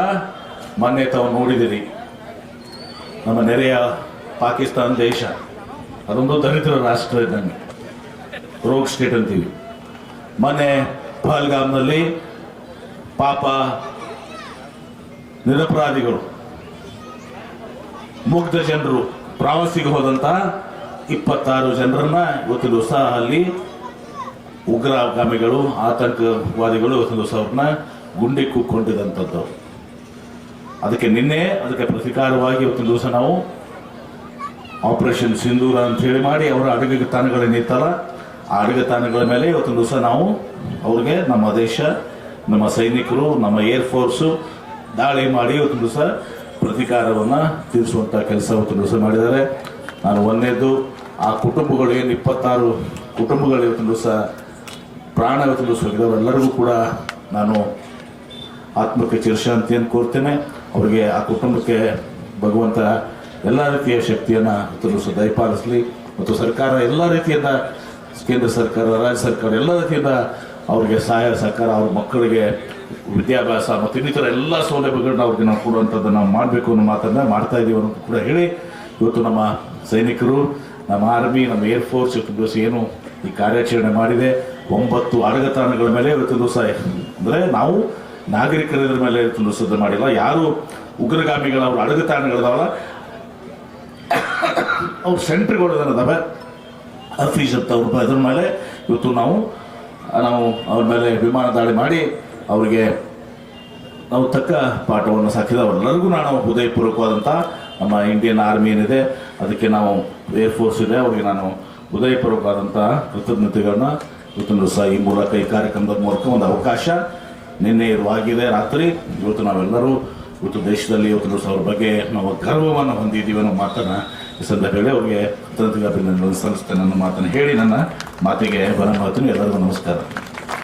ಮೊನ್ನೆ ತಾವು ನೋಡಿದಿರಿ ನಮ್ಮ ನೆರೆಯ ಪಾಕಿಸ್ತಾನ ದೇಶ, ಅದೊಂದು ದರಿದ್ರ ರಾಷ್ಟ್ರ ಇದ್ದಂಗೆ. ರೋಗ್ ಸ್ಟೇಟ್ ಅಂತೀವಿ. ಮೊನ್ನೆ ಪಹಲ್ಗಾಮ್ನಲ್ಲಿ ಪಾಪ ನಿರಪರಾಧಿಗಳು ಮುಗ್ಧ ಜನರು ಪ್ರವಾಸಿಗೆ ಹೋದಂತ ಇಪ್ಪತ್ತಾರು ಜನರನ್ನ ಇವತ್ತಿನ ದಿವಸ ಅಲ್ಲಿ ಉಗ್ರಗಾಮಿಗಳು, ಆತಂಕವಾದಿಗಳು ಇವತ್ತಿನ ದಿವಸ ಅವ್ರನ್ನ ಗುಂಡಿ ಕುಕ್ಕೊಂಡಿದಂಥದ್ದು ಅದಕ್ಕೆ ನಿನ್ನೆ ಅದಕ್ಕೆ ಪ್ರತಿಕಾರವಾಗಿ ಇವತ್ತಿನ ದಿವಸ ನಾವು ಆಪರೇಷನ್ ಸಿಂಧೂರ ಅಂತ ಹೇಳಿ ಮಾಡಿ ಅವರ ಅಡಗತಾಣಗಳೇನಿತ್ತಲ್ಲ ಆ ಅಡಗತಾಣಗಳ ಮೇಲೆ ಇವತ್ತಿನ ದಿವಸ ನಾವು ಅವ್ರಿಗೆ ನಮ್ಮ ದೇಶ, ನಮ್ಮ ಸೈನಿಕರು, ನಮ್ಮ ಏರ್ ಫೋರ್ಸು ದಾಳಿ ಮಾಡಿ ಇವತ್ತಿನ ದಿವಸ ಪ್ರತಿಕಾರವನ್ನ ತೀರಿಸುವಂಥ ಕೆಲಸ ಇವತ್ತಿನ ದಿವಸ ಮಾಡಿದ್ದಾರೆ. ನಾನು ಒಂದನೇದು ಆ ಕುಟುಂಬಗಳು ಏನು ಇಪ್ಪತ್ತಾರು ಕುಟುಂಬಗಳು ಇವತ್ತಿನ ದಿವಸ ಪ್ರಾಣ ಇವತ್ತಿನ ದಿವಸ ಹೋಗಿದ್ದವರು ಎಲ್ಲರಿಗೂ ಕೂಡ ನಾನು ಆತ್ಮಕ್ಕೆ ಚಿರಶಾಂತಿಯನ್ನು ಕೋರ್ತೇನೆ. ಅವರಿಗೆ ಆ ಕುಟುಂಬಕ್ಕೆ ಭಗವಂತ ಎಲ್ಲ ರೀತಿಯ ಶಕ್ತಿಯನ್ನು ತಿಳಿಸು ದಯಪಾಲಿಸಲಿ. ಮತ್ತು ಸರ್ಕಾರ ಎಲ್ಲ ರೀತಿಯಿಂದ, ಕೇಂದ್ರ ಸರ್ಕಾರ, ರಾಜ್ಯ ಸರ್ಕಾರ ಎಲ್ಲ ರೀತಿಯಿಂದ ಅವ್ರಿಗೆ ಸಹಾಯ ಸರ್ಕಾರ ಅವ್ರ ಮಕ್ಕಳಿಗೆ ವಿದ್ಯಾಭ್ಯಾಸ ಮತ್ತು ಇನ್ನಿತರ ಎಲ್ಲ ಸೌಲಭ್ಯಗಳನ್ನ ಅವ್ರಿಗೆ ನಾವು ಕೊಡುವಂಥದ್ದು ನಾವು ಮಾಡಬೇಕು ಅನ್ನೋ ಮಾತನ್ನ ಮಾಡ್ತಾ ಇದ್ದೀವಿ ಅನ್ನೋದು ಕೂಡ ಹೇಳಿ. ಇವತ್ತು ನಮ್ಮ ಸೈನಿಕರು, ನಮ್ಮ ಆರ್ಮಿ ನಮ್ಮ ಏರ್ ಫೋರ್ಸ್ ಇವತ್ತು ದಿವಸ ಏನು ಈ ಕಾರ್ಯಾಚರಣೆ ಮಾಡಿದೆ. ಒಂಬತ್ತು ಅಡಗತಾಣಗಳ ಮೇಲೆ ಇವತ್ತು ದಿವಸ ಅಂದರೆ ನಾವು ನಾಗರಿಕರ ಮೇಲೆ ಇವತ್ತು ದಿವಸ ಮಾಡಿಲ್ಲ. ಯಾರು ಉಗ್ರಗಾಮಿಗಳ ಅವರು ಅಡಗತಾಣಗಳಿದಾವಲ್ಲ ಅವ್ರ ಸೆಂಟ್ರ್ಗಳು ಹಫೀಸ್ ಅಂತ ಅವ್ರ ಅದ್ರ ಮೇಲೆ. ಇವತ್ತು ನಾವು ನಾವು ಅವ್ರ ಮೇಲೆ ವಿಮಾನ ದಾಳಿ ಮಾಡಿ ಅವರಿಗೆ ನಾವು ತಕ್ಕ ಪಾಠವನ್ನು ಸಾಕಿದವರೆಲ್ಲರಿಗೂ ನಾನು ಹೃದಯಪೂರ್ವಕವಾದಂಥ ನಮ್ಮ ಇಂಡಿಯನ್ ಆರ್ಮಿ ಏನಿದೆ, ಅದಕ್ಕೆ ನಾವು ಏರ್ ಫೋರ್ಸ್ ಇದೆ, ಅವರಿಗೆ ನಾನು ಹೃದಯಪೂರ್ವಕವಾದಂಥ ಕೃತಜ್ಞತೆಗಳನ್ನ ಸಹ ಈ ಮೂಲಕ ಈ ಕಾರ್ಯಕ್ರಮದ ಮೂಲಕ ಒಂದು ಅವಕಾಶ ನಿನ್ನೆ ಇರುವಾಗಿದೆ. ರಾತ್ರಿ ಇವತ್ತು ನಾವೆಲ್ಲರೂ ಇವತ್ತು ದೇಶದಲ್ಲಿ ಇವತ್ತು ಅವ್ರ ಬಗ್ಗೆ ನಾವು ಗರ್ವವನ್ನು ಹೊಂದಿದ್ದೀವಿ ಅನ್ನೋ ಮಾತನ್ನು ಈ ಸಂದರ್ಭದಲ್ಲಿ ಅವರಿಗೆ ಕೃತಜ್ಞತೆ ಅಭಿನಂದನೆ ಸಲ್ಲಿಸ್ತೇನೆ ನನ್ನ ಮಾತನ್ನು ಹೇಳಿ ನನ್ನ ಮಾತಿಗೆ ಬರ ಎಲ್ಲರಿಗೂ ನಮಸ್ಕಾರ.